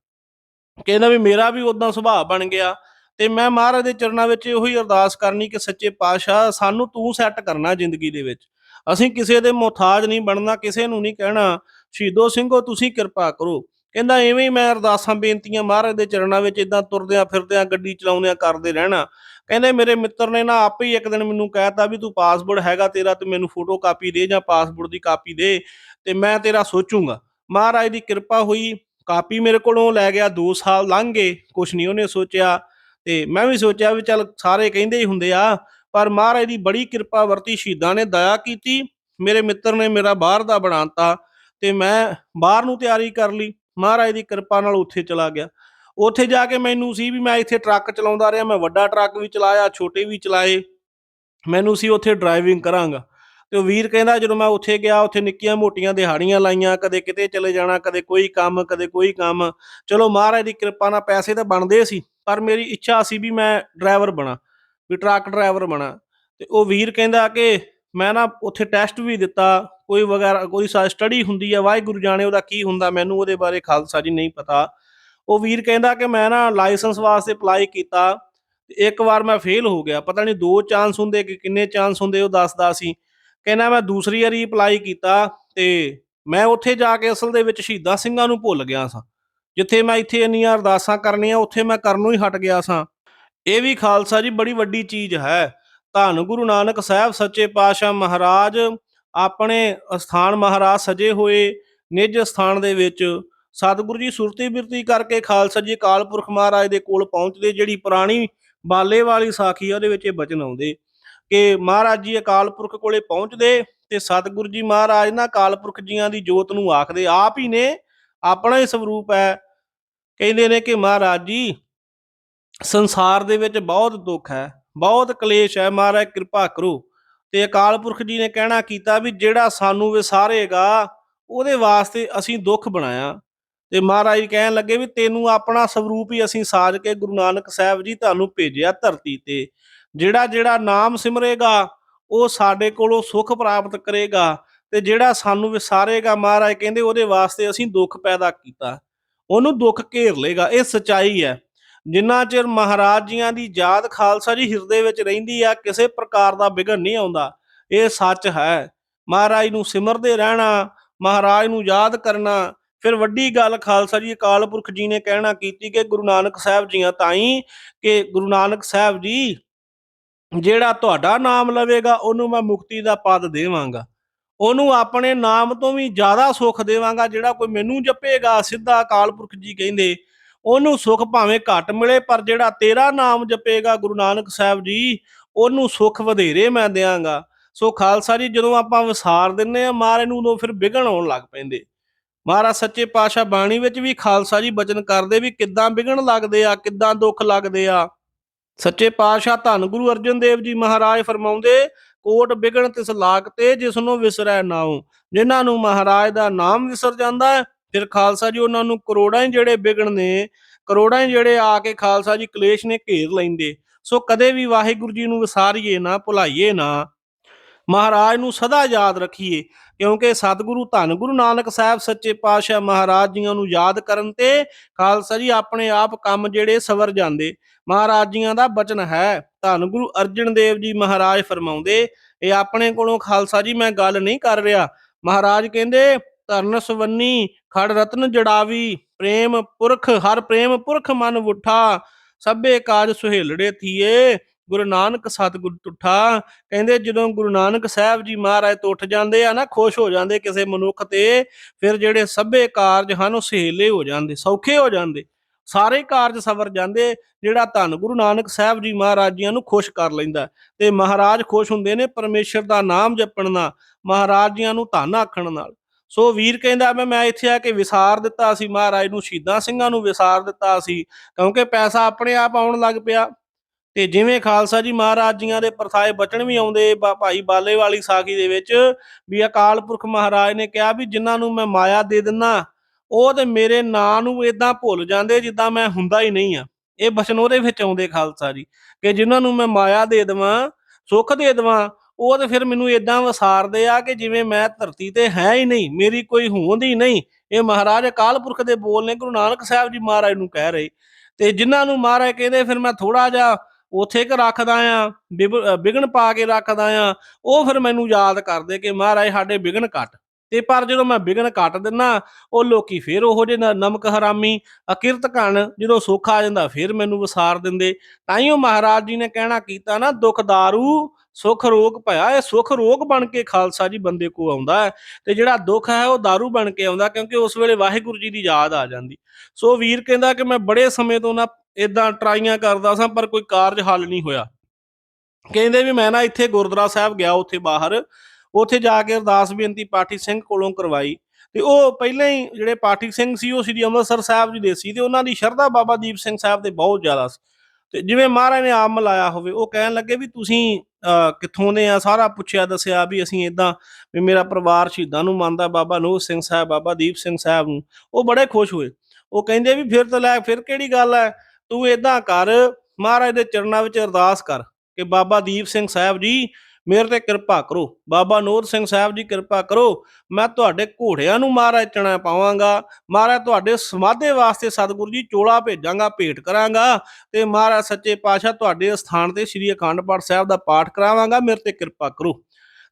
[SPEAKER 1] ਕਹਿੰਦਾ ਵੀ ਮੇਰਾ ਵੀ ਉਦਾਂ ਸੁਭਾਅ ਬਣ ਗਿਆ ਤੇ ਮੈਂ ਮਹਾਰਾਜ ਦੇ ਚਰਨਾਂ ਵਿੱਚ ਇਹੋ ਹੀ ਅਰਦਾਸ ਕਰਨੀ ਕਿ ਸੱਚੇ ਪਾਤਸ਼ਾਹ, ਸਾਨੂੰ ਤੂੰ ਸੈੱਟ ਕਰਨਾ ਜ਼ਿੰਦਗੀ ਦੇ ਵਿੱਚ। ਅਸੀਂ ਕਿਸੇ ਦੇ ਮੁਹਤਾਜ ਨਹੀਂ ਬਣਨਾ, ਕਿਸੇ ਨੂੰ ਨਹੀਂ ਕਹਿਣਾ। ਸ਼ਹੀਦੋ ਸਿੰਘੋ, ਤੁਸੀਂ ਕਿਰਪਾ ਕਰੋ। ਕਹਿੰਦਾ, ਐਵੇਂ ਹੀ ਮੈਂ ਅਰਦਾਸਾਂ ਬੇਨਤੀਆਂ ਮਹਾਰਾਜ ਦੇ ਚਰਨਾਂ ਵਿੱਚ ਇਦਾਂ ਤੁਰਦਿਆਂ ਫਿਰਦਿਆਂ, ਗੱਡੀ ਚਲਾਉਂਦਿਆਂ ਕਰਦੇ ਰਹਿਣਾ। ਕਹਿੰਦੇ, ਮੇਰੇ ਮਿੱਤਰ ਨੇ ਨਾ ਆਪੇ ਹੀ ਇੱਕ ਦਿਨ ਮੈਨੂੰ ਕਹਿਤਾ ਵੀ ਤੂੰ ਪਾਸਪੋਰਟ ਹੈਗਾ ਤੇਰਾ ਤੇ ਮੈਨੂੰ ਫੋਟੋ ਕਾਪੀ ਦੇ ਜਾਂ ਪਾਸਪੋਰਟ ਦੀ ਕਾਪੀ ਦੇ ਤੇ ਮੈਂ ਤੇਰਾ ਸੋਚੂੰਗਾ। ਮਹਾਰਾਜ ਦੀ ਕਿਰਪਾ ਹੋਈ। ਕਾਪੀ ਮੇਰੇ ਕੋਲੋਂ ਲੈ ਗਿਆ 2 ਸਾਲ ਲੰਘ ਗਏ। ਕੁਛ ਨਹੀਂ ਉਹਨੇ ਸੋਚਿਆ। ਤੇ ਮੈਂ ਵੀ ਸੋਚਿਆ ਵੀ ਚੱਲ ਸਾਰੇ ਕਹਿੰਦੇ ਹੀ ਹੁੰਦੇ ਆ, ਪਰ ਮਹਾਰਾਜ ਦੀ ਬੜੀ ਕਿਰਪਾ ਵਰਤੀ ਸ਼ਹੀਦਾਂ ਨੇ ਦਇਆ ਕੀਤੀ, ਮੇਰੇ ਮਿੱਤਰ ਨੇ ਮੇਰਾ ਬਾਹਰ ਦਾ ਬਣਾਤਾ ਤੇ ਮੈਂ ਬਾਹਰ ਨੂੰ ਤਿਆਰੀ ਕਰ ਲਈ, ਮਹਾਰਾਜ ਦੀ ਕਿਰਪਾ ਨਾਲ ਉੱਥੇ ਚਲਾ ਗਿਆ। ਉੱਥੇ ਜਾ ਕੇ ਮੈਨੂੰ ਸੀ ਵੀ ਮੈਂ ਇੱਥੇ ਟਰੱਕ ਚਲਾਉਂਦਾ ਰਿਹਾ, ਮੈਂ ਵੱਡਾ ਟਰੱਕ ਵੀ ਚਲਾਇਆ, ਛੋਟੇ ਵੀ ਚਲਾਏ, ਮੈਨੂੰ ਸੀ ਉੱਥੇ ਡਰਾਈਵਿੰਗ ਕਰਾਂਗਾ। ਤੇ ਉਹ ਵੀਰ ਕਹਿੰਦਾ ਜਦੋਂ ਮੈਂ ਉੱਥੇ ਗਿਆ, ਉੱਥੇ ਨਿੱਕੀਆਂ ਮੋਟੀਆਂ ਦਿਹਾੜੀਆਂ ਲਾਈਆਂ, ਕਦੇ ਕਿਤੇ ਚਲੇ ਜਾਣਾ, ਕਦੇ ਕੋਈ ਕੰਮ, ਕਦੇ ਕੋਈ ਕੰਮ, ਚਲੋ ਮਹਾਰਾਜ ਦੀ ਕਿਰਪਾ ਨਾਲ ਪੈਸੇ ਤਾਂ ਬਣਦੇ ਸੀ ਪਰ ਮੇਰੀ ਇੱਛਾ ਸੀ ਵੀ ਮੈਂ ਡਰਾਈਵਰ ਬਣਾ, ਵੀ ਟਰੱਕ ਡਰਾਈਵਰ ਬਣਾ। ਤੇ ਉਹ ਵੀਰ ਕਹਿੰਦਾ ਕਿ ਮੈਂ ਨਾ ਉੱਥੇ ਟੈਸਟ ਵੀ ਦਿੱਤਾ, ਕੋਈ ਵਗੈਰਾ, ਕੋਈ ਸਾ ਸਟੱਡੀ ਹੁੰਦੀ ਆ, ਵਾਹਿਗੁਰੂ ਜਾਣੇ ਉਹਦਾ ਕੀ ਹੁੰਦਾ ਮੈਨੂੰ ਉਹਦੇ ਬਾਰੇ ਖਾਲਸਾ ਜੀ ਨਹੀਂ ਪਤਾ। ਉਹ ਵੀਰ ਕਹਿੰਦਾ ਕਿ ਮੈਂ ਨਾ ਲਾਇਸੈਂਸ ਵਾਸਤੇ ਅਪਲਾਈ ਕੀਤਾ ਇੱਕ ਵਾਰ ਮੈਂ ਫੇਲ ਹੋ ਗਿਆ। ਪਤਾ ਨਹੀਂ ਦੋ ਚਾਂਸ ਹੁੰਦੇ ਕਿ ਕਿੰਨੇ ਚਾਂਸ ਹੁੰਦੇ ਉਹ ਦੱਸਦਾ ਸੀ। ਕਹਿੰਦਾ ਮੈਂ ਦੂਸਰੀ ਵਾਰੀ ਅਪਲਾਈ ਕੀਤਾ ਤੇ ਮੈਂ ਉੱਥੇ ਜਾ ਕੇ ਅਸਲ ਦੇ ਵਿੱਚ ਸ਼ਹੀਦਾਂ ਸਿੰਘਾਂ ਨੂੰ ਭੁੱਲ ਗਿਆ ਸਾਂ। ਜਿੱਥੇ ਮੈਂ ਇੱਥੇ ਇੰਨੀਆਂ ਅਰਦਾਸਾਂ ਕਰਨੀਆਂ, ਉੱਥੇ ਮੈਂ ਕਰਨੋਂ ਹੀ ਹਟ ਗਿਆ ਸਾਂ। ਇਹ ਵੀ ਖਾਲਸਾ ਜੀ, ਬੜੀ ਵੱਡੀ ਚੀਜ਼ ਹੈ। ਧੰਨ ਗੁਰੂ ਨਾਨਕ ਸਾਹਿਬ, ਸੱਚੇ ਪਾਤਸ਼ਾਹ ਮਹਾਰਾਜ, ਆਪਣੇ ਅਸਥਾਨ ਮਹਾਰਾਜ ਸਜੇ ਹੋਏ ਨਿਜ ਸਥਾਨ ਦੇ ਵਿੱਚ। ਸਤਿਗੁਰੂ ਜੀ, ਸੁਰਤੀ ਬਿਰਤੀ ਕਰਕੇ ਖਾਲਸਾ ਜੀ ਅਕਾਲ ਪੁਰਖ ਮਹਾਰਾਜ ਦੇ ਕੋਲ ਪਹੁੰਚਦੇ, ਜਿਹੜੀ ਪੁਰਾਣੀ ਬਾਲੇ ਵਾਲੀ ਸਾਖੀ ਆ, ਉਹਦੇ ਵਿੱਚ ਇਹ ਬਚਨ ਆਉਂਦੇ ਕਿ ਮਹਾਰਾਜ ਜੀ ਅਕਾਲ ਪੁਰਖ ਕੋਲੇ ਪਹੁੰਚਦੇ ਤੇ ਸਤਿਗੁਰੂ ਜੀ ਮਹਾਰਾਜ ਨਾ ਅਕਾਲ ਪੁਰਖ ਜੀਆਂ ਦੀ ਜੋਤ ਨੂੰ ਆਖਦੇ, ਆਪ ਹੀ ਨੇ ਆਪਣਾ ਹੀ ਸਰੂਪ ਹੈ। ਕਹਿੰਦੇ ਨੇ ਕਿ ਮਹਾਰਾਜ ਜੀ, ਸੰਸਾਰ ਦੇ ਵਿੱਚ ਬਹੁਤ ਦੁੱਖ ਹੈ, ਬਹੁਤ ਕਲੇਸ਼ ਹੈ, ਮਹਾਰਾਜ ਕਿਰਪਾ ਕਰੋ। ਤੇ ਅਕਾਲ ਪੁਰਖ ਜੀ ਨੇ ਕਹਿਣਾ ਕੀਤਾ ਵੀ ਜਿਹੜਾ ਸਾਨੂੰ ਵਿਸਾਰੇਗਾ, ਉਹਦੇ ਵਾਸਤੇ ਅਸੀਂ ਦੁੱਖ ਬਣਾਇਆ। ਤੇ ਮਹਾਰਾਜ ਕਹਿਣ ਲੱਗੇ ਵੀ ਤੈਨੂੰ ਆਪਣਾ ਸਰੂਪ ਹੀ ਅਸੀਂ ਸਾਜ ਕੇ ਗੁਰੂ ਨਾਨਕ ਸਾਹਿਬ ਜੀ ਤੁਹਾਨੂੰ ਭੇਜਿਆ ਧਰਤੀ ਤੇ। ਜਿਹੜਾ ਜਿਹੜਾ ਨਾਮ ਸਿਮਰੇਗਾ, ਉਹ ਸਾਡੇ ਕੋਲੋਂ ਸੁੱਖ ਪ੍ਰਾਪਤ ਕਰੇਗਾ। ਤੇ ਜਿਹੜਾ ਸਾਨੂੰ ਵਿਸਾਰੇਗਾ ਮਹਾਰਾਜ ਕਹਿੰਦੇ ਉਹਦੇ ਵਾਸਤੇ ਅਸੀਂ ਦੁੱਖ ਪੈਦਾ ਕੀਤਾ। ਉਹਨੂੰ ਦੁੱਖ ਘੇਰ ਲੇਗਾ ਇਹ ਸਚਾਈ ਹੈ। ਜਿੰਨਾ ਚਿਰ ਮਹਾਰਾਜ ਜੀਆਂ ਦੀ ਯਾਦ ਖਾਲਸਾ ਜੀ ਹਿਰਦੇ ਵਿੱਚ ਰਹਿੰਦੀ ਆ, ਕਿਸੇ ਪ੍ਰਕਾਰ ਦਾ ਵਿਗੜ ਨਹੀਂ ਆਉਂਦਾ। ਇਹ ਸੱਚ ਹੈ। ਮਹਾਰਾਜ ਨੂੰ ਸਿਮਰਦੇ ਰਹਿਣਾ, ਮਹਾਰਾਜ ਨੂੰ ਯਾਦ ਕਰਨਾ, ਫਿਰ ਵੱਡੀ ਗੱਲ ਖਾਲਸਾ ਜੀ ਅਕਾਲ ਪੁਰਖ ਜੀ ਨੇ ਕਹਿਣਾ ਕੀਤੀ ਕਿ ਗੁਰੂ ਨਾਨਕ ਸਾਹਿਬ ਜੀਆਂ ਤਾਈ ਕਿ ਗੁਰੂ ਨਾਨਕ ਸਾਹਿਬ ਜੀ, ਜਿਹੜਾ ਤੁਹਾਡਾ ਨਾਮ ਲਵੇਗਾ, ਉਹਨੂੰ ਮੈਂ ਮੁਕਤੀ ਦਾ ਪਦ ਦੇਵਾਂਗਾ। ਉਹਨੂੰ ਆਪਣੇ ਨਾਮ ਤੋਂ ਵੀ ਜ਼ਿਆਦਾ ਸੁੱਖ ਦੇਵਾਂਗਾ, ਜਿਹੜਾ ਕੋਈ ਮੈਨੂੰ ਜਪੇਗਾ, ਸਿੱਧਾ ਅਕਾਲ ਪੁਰਖ ਜੀ ਕਹਿੰਦੇ, ਉਹਨੂੰ ਸੁੱਖ ਭਾਵੇਂ ਘੱਟ ਮਿਲੇ, ਪਰ ਜਿਹੜਾ ਤੇਰਾ ਨਾਮ ਜਪੇਗਾ ਗੁਰੂ ਨਾਨਕ ਸਾਹਿਬ ਜੀ, ਉਹਨੂੰ ਸੁੱਖ ਵਧੇਰੇ ਮੈਂ ਦਿਆਂਗਾ। ਸੋ ਖਾਲਸਾ ਜੀ, ਜਦੋਂ ਆਪਾਂ ਵਿਸਾਰ ਦਿੰਨੇ ਆ ਮਹਾਰਾਜ ਨੂੰ ਉਦੋਂ ਫਿਰ ਵਿਗਣ ਆਉਣ ਲੱਗ ਪੈਂਦੇ। ਮਹਾਰਾਜ ਸੱਚੇ ਪਾਤਸ਼ਾਹ ਬਾਣੀ ਵਿੱਚ ਵੀ ਖਾਲਸਾ ਜੀ ਬਚਨ ਕਰਦੇ ਵੀ ਕਿੱਦਾਂ ਵਿਗਣ ਲੱਗਦੇ ਆ, ਕਿੱਦਾਂ ਦੁੱਖ ਲੱਗਦੇ ਆ। ਸੱਚੇ ਪਾਤਸ਼ਾਹ ਧੰਨ ਗੁਰੂ ਅਰਜਨ ਦੇਵ ਜੀ ਮਹਾਰਾਜ ਫਰਮਾਉਂਦੇ ਕੋਟ ਵਿਗਣ ਤਿਸ ਲਾਗ ਤੇ ਜਿਸ ਨੂੰ ਵਿਸਰੈ ਨਾਉ ਜਿਨ੍ਹਾਂ ਨੂੰ ਮਹਾਰਾਜ ਦਾ ਨਾਮ ਵਿਸਰ ਜਾਂਦਾ ਹੈ, ਫਿਰ ਖਾਲਸਾ ਜੀ ਉਹਨਾਂ ਨੂੰ ਕਰੋੜਾਂ ਜਿਹੜੇ ਵਿਗਣ ਨੇ, ਕਰੋੜਾਂ ਜਿਹੜੇ ਆ ਕੇ ਖਾਲਸਾ ਜੀ ਕਲੇਸ਼ ਨੇ ਘੇਰ ਲੈਂਦੇ। ਸੋ ਕਦੇ ਵੀ ਵਾਹਿਗੁਰੂ ਜੀ ਨੂੰ ਵਿਸਾਰੀਏ ਨਾ, ਭੁਲਾਈਏ ਨਾ। ਮਹਾਰਾਜ ਨੂੰ ਸਦਾ ਯਾਦ ਰੱਖੀਏ, ਕਿਉਂਕਿ ਸਤਿਗੁਰੂ ਧੰਨ ਗੁਰੂ ਨਾਨਕ ਸਾਹਿਬ ਸੱਚੇ ਪਾਤਸ਼ਾਹ ਮਹਾਰਾਜ ਜੀਆਂ ਨੂੰ ਯਾਦ ਕਰਨ ਤੇ ਖਾਲਸਾ ਜੀ ਆਪਣੇ ਆਪ ਕੰਮ ਜਿਹੜੇ ਸਵਰ ਜਾਂਦੇ। ਮਹਾਰਾਜ ਜੀਆਂ ਦਾ ਬਚਨ ਹੈ। ਧੰਨ ਗੁਰੂ ਅਰਜਨ ਦੇਵ ਜੀ ਮਹਾਰਾਜ ਫਰਮਾਉਂਦੇ, ਇਹ ਆਪਣੇ ਕੋਲੋਂ ਖਾਲਸਾ ਜੀ ਮੈਂ ਗੱਲ ਨਹੀਂ ਕਰ ਰਿਹਾ। ਮਹਾਰਾਜ ਕਹਿੰਦੇ, ਧਰਨ ਸਵੰਨੀ, ਖੜ ਰਤਨ ਜੜਾਵੀ, ਪ੍ਰੇਮ ਪੁਰਖ, ਹਰ ਪ੍ਰੇਮ ਪੁਰਖ ਮਨ ਉਠਾ, ਸਭੇ ਕਾਜ ਸੁਹੇਲੜੇ ਥੀਏ, ਗੁਰੂ ਨਾਨਕ ਸਤਿਗੁਰ ਤੁਠਾ ਕਹਿੰਦੇ, ਜਦੋਂ ਗੁਰੂ ਨਾਨਕ ਸਾਹਿਬ ਜੀ ਮਹਾਰਾਜ ਤੋਂ ਉੱਠ ਜਾਂਦੇ ਆ ਨਾ, ਖੁਸ਼ ਹੋ ਜਾਂਦੇ ਕਿਸੇ ਮਨੁੱਖ ਤੇ, ਫਿਰ ਜਿਹੜੇ ਸਭੇ ਕਾਰਜ ਹਨ ਉਹ ਸਹੇਲੇ ਹੋ ਜਾਂਦੇ, ਸੌਖੇ ਹੋ ਜਾਂਦੇ। ਸਾਰੇ ਕਾਰਜ ਸਵਰ ਜਾਂਦੇ, ਜਿਹੜਾ ਧੰਨ ਗੁਰੂ ਨਾਨਕ ਸਾਹਿਬ ਜੀ ਮਹਾਰਾਜ ਜੀਆਂ ਨੂੰ ਖੁਸ਼ ਕਰ ਲੈਂਦਾ ਤੇ ਮਹਾਰਾਜ ਖੁਸ਼ ਹੁੰਦੇ ਨੇ ਪਰਮੇਸ਼ਰ ਦਾ ਨਾਮ ਜਪਣ ਨਾਲ, ਮਹਾਰਾਜ ਜੀਆਂ ਨੂੰ ਧੰਨ ਆਖਣ ਨਾਲ। ਸੋ ਵੀਰ ਕਹਿੰਦਾ ਮੈਂ ਮੈਂ ਇੱਥੇ ਆ ਕੇ ਵਿਸਾਰ ਦਿੱਤਾ ਸੀ, ਮਹਾਰਾਜ ਨੂੰ ਸ਼ਹੀਦਾਂ ਸਿੰਘਾਂ ਨੂੰ ਵਿਸਾਰ ਦਿੱਤਾ ਸੀ, ਕਿਉਂਕਿ ਪੈਸਾ ਆਪਣੇ ਆਪ ਆਉਣ ਲੱਗ ਪਿਆ। ਤੇ ਜਿਵੇਂ ਖਾਲਸਾ ਜੀ ਮਹਾਰਾਜ ਜੀਆਂ ਦੇ ਪ੍ਰਥਾਏ ਬਚਣ ਵੀ ਆਉਂਦੇ, ਬਾ- ਭਾਈ ਬਾਲੇ ਵਾਲੀ ਸਾਖੀ ਦੇ ਵਿੱਚ ਵੀ ਅਕਾਲ ਪੁਰਖ ਮਹਾਰਾਜ ਨੇ ਕਿਹਾ ਵੀ ਜਿਨ੍ਹਾਂ ਨੂੰ ਮੈਂ ਮਾਇਆ ਦੇ ਦਿੰਨਾ ਉਹ ਤੇ ਮੇਰੇ ਨਾਂ ਨੂੰ ਇਦਾਂ ਭੁੱਲ ਜਾਂਦੇ ਜਿੱਦਾਂ ਮੈਂ ਹੁੰਦਾ ਹੀ ਨਹੀਂ ਆ। ਇਹ ਬਚਨ ਉਹਦੇ ਵਿੱਚ ਆਉਂਦੇ ਖਾਲਸਾ ਜੀ ਕਿ ਜਿਨ੍ਹਾਂ ਨੂੰ ਮੈਂ ਮਾਇਆ ਦੇ ਦੇਵਾਂ ਸੁੱਖ ਦੇ ਦੇਵਾਂ ਉਹ ਤੇ ਫਿਰ ਮੈਨੂੰ ਇਦਾਂ ਵਸਾਰਦੇ ਆ ਕਿ ਜਿਵੇਂ ਮੈਂ ਧਰਤੀ ਤੇ ਹੈ ਹੀ ਨਹੀਂ ਮੇਰੀ ਕੋਈ ਹੋਂਦ ਹੀ ਨਹੀਂ। ਇਹ ਮਹਾਰਾਜ ਅਕਾਲ ਪੁਰਖ ਦੇ ਬੋਲ ਨੇ ਗੁਰੂ ਨਾਨਕ ਸਾਹਿਬ ਜੀ ਮਹਾਰਾਜ ਨੂੰ ਕਹਿ ਰਹੇ। ਤੇ ਜਿਨ੍ਹਾਂ ਨੂੰ ਮਹਾਰਾਜ ਕਹਿੰਦੇ ਫਿਰ ਮੈਂ ਥੋੜਾ ਜਿਹਾ ਉਥੇ ਕ ਰੱਖਦਾ ਆ ਬਿਬ- ਅ, ਪਾ ਕੇ ਰੱਖਦਾ ਆ ਉਹ ਫਿਰ ਮੈਨੂੰ ਯਾਦ ਕਰਦੇ ਕਿ ਮਹਾਰਾਜ ਸਾਡੇ ਬਿਗਨ ਕੱਟ ਤੇ ਪਰ ਜਦੋਂ ਮੈਂ ਬਿਗਨ ਕੱਟ ਦਿੰਨਾ, ਉਹ ਲੋਕੀ ਫਿਰ ਉਹੋ ਜਿਹੇ ਨਮਕ ਹਰਾਮੀ, ਅਕਿਰਤ ਘਣ ਜਦੋਂ ਸੁੱਖ ਆ ਜਾਂਦਾ, ਫਿਰ ਮੈਨੂੰ ਵਿਸਾਰ ਦਿੰਦੇ। ਤਾਈਓ ਮਹਾਰਾਜ ਜੀ ਨੇ ਕਹਿਣਾ ਕੀਤਾ ਨਾ, ਦੁੱਖ ਦਾਰੂ, ਸੁੱਖ ਰੋਗ ਭਇਆ, ਇਹ ਸੁੱਖ ਰੋਗ ਬਣ ਕੇ ਖਾਲਸਾ ਜੀ ਬੰਦੇ ਕੋ ਆਉਂਦਾ ਹੈ। ਤੇ ਜਿਹੜਾ ਦੁੱਖ ਹੈ, ਉਹ दारू ਬਣ ਕੇ ਆਉਂਦਾ, ਕਿਉਂਕਿ ਉਸ ਵੇਲੇ ਵਾਹਿਗੁਰੂ ਜੀ ਦੀ ਯਾਦ ਆ ਜਾਂਦੀ। ਸੋ ਵੀਰ ਕਹਿੰਦਾ ਕਿ ਮੈਂ ਬੜੇ ਸਮੇਂ ਤੋਂ ਨਾ ਇਦਾਂ ਟਰਾਈਆਂ ਕਰਦਾ ਸਾਂ, ਪਰ ਕੋਈ ਕਾਰਜ ਹੱਲ ਨਹੀਂ ਹੋਇਆ। ਕਹਿੰਦੇ ਵੀ ਮੈਂ ਨਾ ਇੱਥੇ ਗੁਰਦੁਆਰਾ ਸਾਹਿਬ ਗਿਆ, ਉੱਥੇ ਬਾਹਰ ਉੱਥੇ ਜਾ ਕੇ ਅਰਦਾਸ ਬੇਨਤੀ ਪਾਠੀ ਸਿੰਘ ਕੋਲੋਂ ਕਰਵਾਈ ਤੇ ਉਹ ਪਹਿਲਾਂ ਹੀ ਜਿਹੜੇ ਪਾਠੀ ਸਿੰਘ ਸੀ, ਉਹ ਸ੍ਰੀ ਅੰਮ੍ਰਿਤਸਰ ਸਾਹਿਬ ਜੀ ਦੇ ਸੀ ਤੇ ਉਹਨਾਂ ਦੀ ਸ਼ਰਧਾ ਬਾਬਾ ਦੀਪ ਸਿੰਘ ਸਾਹਿਬ ਦੇ ਬਹੁਤ ਜ਼ਿਆਦਾ ਸੀ। ਤੇ ਜਿਵੇਂ ਮਹਾਰਾਜ ਨੇ ਆਪ ਮਿਲਾਇਆ ਹੋਵੇ, ਉਹ ਕਹਿਣ ਲੱਗੇ ਵੀ ਤੁਸੀਂ ਕਿੱਥੋਂ ਦੇ ਆ? ਸਾਰਾ ਪੁੱਛਿਆ ਦੱਸਿਆ ਵੀ ਅਸੀਂ ਇਦਾਂ ਵੀ ਮੇਰਾ ਪਰਿਵਾਰ ਸ਼ਹੀਦਾਂ ਨੂੰ ਮੰਨਦਾ, ਬਾਬਾ ਨੂਰ ਸਿੰਘ ਸਾਹਿਬ, ਬਾਬਾ ਦੀਪ ਸਿੰਘ ਸਾਹਿਬ ਨੂੰ। ਉਹ ਬੜੇ ਖੁਸ਼ ਹੋਏ। ਉਹ ਕਹਿੰਦੇ ਵੀ ਫਿਰ ਤਾਂ ਲੈ, ਫਿਰ ਕਿਹੜੀ ਗੱਲ ਹੈ ਤੂੰ ਇਦਾਂ ਕਰ, ਮਹਾਰਾਜ ਦੇ ਚਰਨਾਂ ਵਿੱਚ ਅਰਦਾਸ ਕਰ ਕਿ ਬਾਬਾ ਦੀਪ ਸਿੰਘ ਸਾਹਿਬ ਜੀ ਮੇਰੇ ਤੇ ਕਿਰਪਾ ਕਰੋ। ਬਾਬਾ ਨੂਰ ਸਿੰਘ ਸਾਹਿਬ ਜੀ, ਕਿਰਪਾ ਕਰੋ। ਮੈਂ ਤੁਹਾਡੇ ਘੋੜਿਆਂ ਨੂੰ ਮਹਾਰਾਜ ਚਣਾ ਪਾਵਾਂਗਾ। ਮਹਾਰਾਜ ਤੁਹਾਡੇ ਸਮਾਧੇ ਵਾਸਤੇ ਸਤਿਗੁਰੂ ਜੀ ਚੋਲਾ ਭੇਜਾਂਗਾ, ਭੇਟ ਕਰਾਂਗਾ ਤੇ ਮਹਾਰਾਜ ਸੱਚੇ ਪਾਤਸ਼ਾਹ ਤੁਹਾਡੇ ਸਥਾਨ ਤੇ ਸ੍ਰੀ ਅਖੰਡ ਪਾਠ ਸਾਹਿਬ ਦਾ ਪਾਠ ਕਰਾਵਾਂਗਾ। ਮੇਰੇ ਤੇ ਕਿਰਪਾ ਕਰੋ।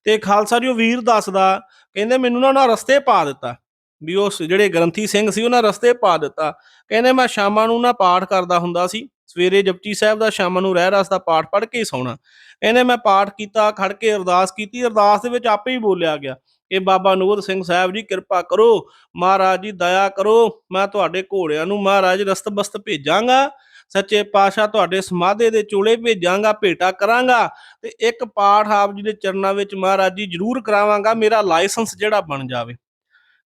[SPEAKER 1] ਤੇ ਖਾਲਸਾ ਜੀ ਉਹ ਵੀਰ ਦੱਸਦਾ, ਕਹਿੰਦੇ ਮੈਨੂੰ ਨਾ ਉਹਨਾਂ ਰਸਤੇ ਪਾ ਦਿੱਤਾ। ਵੀ ਉਹ ਜਿਹੜੇ ਗ੍ਰੰਥੀ ਸਿੰਘ ਸੀ ਉਹਨਾਂ ਰਸਤੇ ਪਾ ਦਿੱਤਾ। ਕਹਿੰਦੇ ਮੈਂ ਸ਼ਾਮਾਂ ਨੂੰ ਨਾ ਪਾਠ ਕਰਦਾ ਹੁੰਦਾ ਸੀ। ਸਵੇਰੇ ਜਪਜੀ ਸਾਹਿਬ ਦਾ, ਸ਼ਾਮਾਂ ਨੂੰ ਰਹਿ ਰਸ ਦਾ ਪਾਠ ਪੜ੍ਹ ਕੇ ਸੌਣਾ। ਇਹਨੇ ਮੈਂ ਪਾਠ ਕੀਤਾ ਖੜ ਕੇ ਅਰਦਾਸ ਕੀਤੀ, ਅਰਦਾਸ ਦੇ ਵਿੱਚ ਆਪੇ ਹੀ ਬੋਲਿਆ ਗਿਆ ਕਿ ਬਾਬਾ ਨੂਰ ਸਿੰਘ ਸਾਹਿਬ ਜੀ, ਕਿਰਪਾ ਕਰੋ, ਮਹਾਰਾਜ ਜੀ, ਦਇਆ ਕਰੋ, ਮੈਂ ਤੁਹਾਡੇ ਘੋੜਿਆਂ ਨੂੰ ਮਹਾਰਾਜ ਰਸਤ-ਬਸਤ ਭੇਜਾਂਗਾ, ਸੱਚੇ ਪਾਤਸ਼ਾਹ ਤੁਹਾਡੇ ਸਮਾਧੇ ਦੇ ਚੋਲੇ ਭੇਜਾਂਗਾ, ਭੇਟਾ ਕਰਾਂਗਾ ਤੇ ਇੱਕ ਪਾਠ ਆਪ ਜੀ ਦੇ ਚਰਨਾਂ ਵਿੱਚ ਮਹਾਰਾਜ ਜੀ ਜ਼ਰੂਰ ਕਰਾਵਾਂਗਾ, ਮੇਰਾ ਲਾਇਸੈਂਸ ਜਿਹੜਾ ਬਣ ਜਾਵੇ।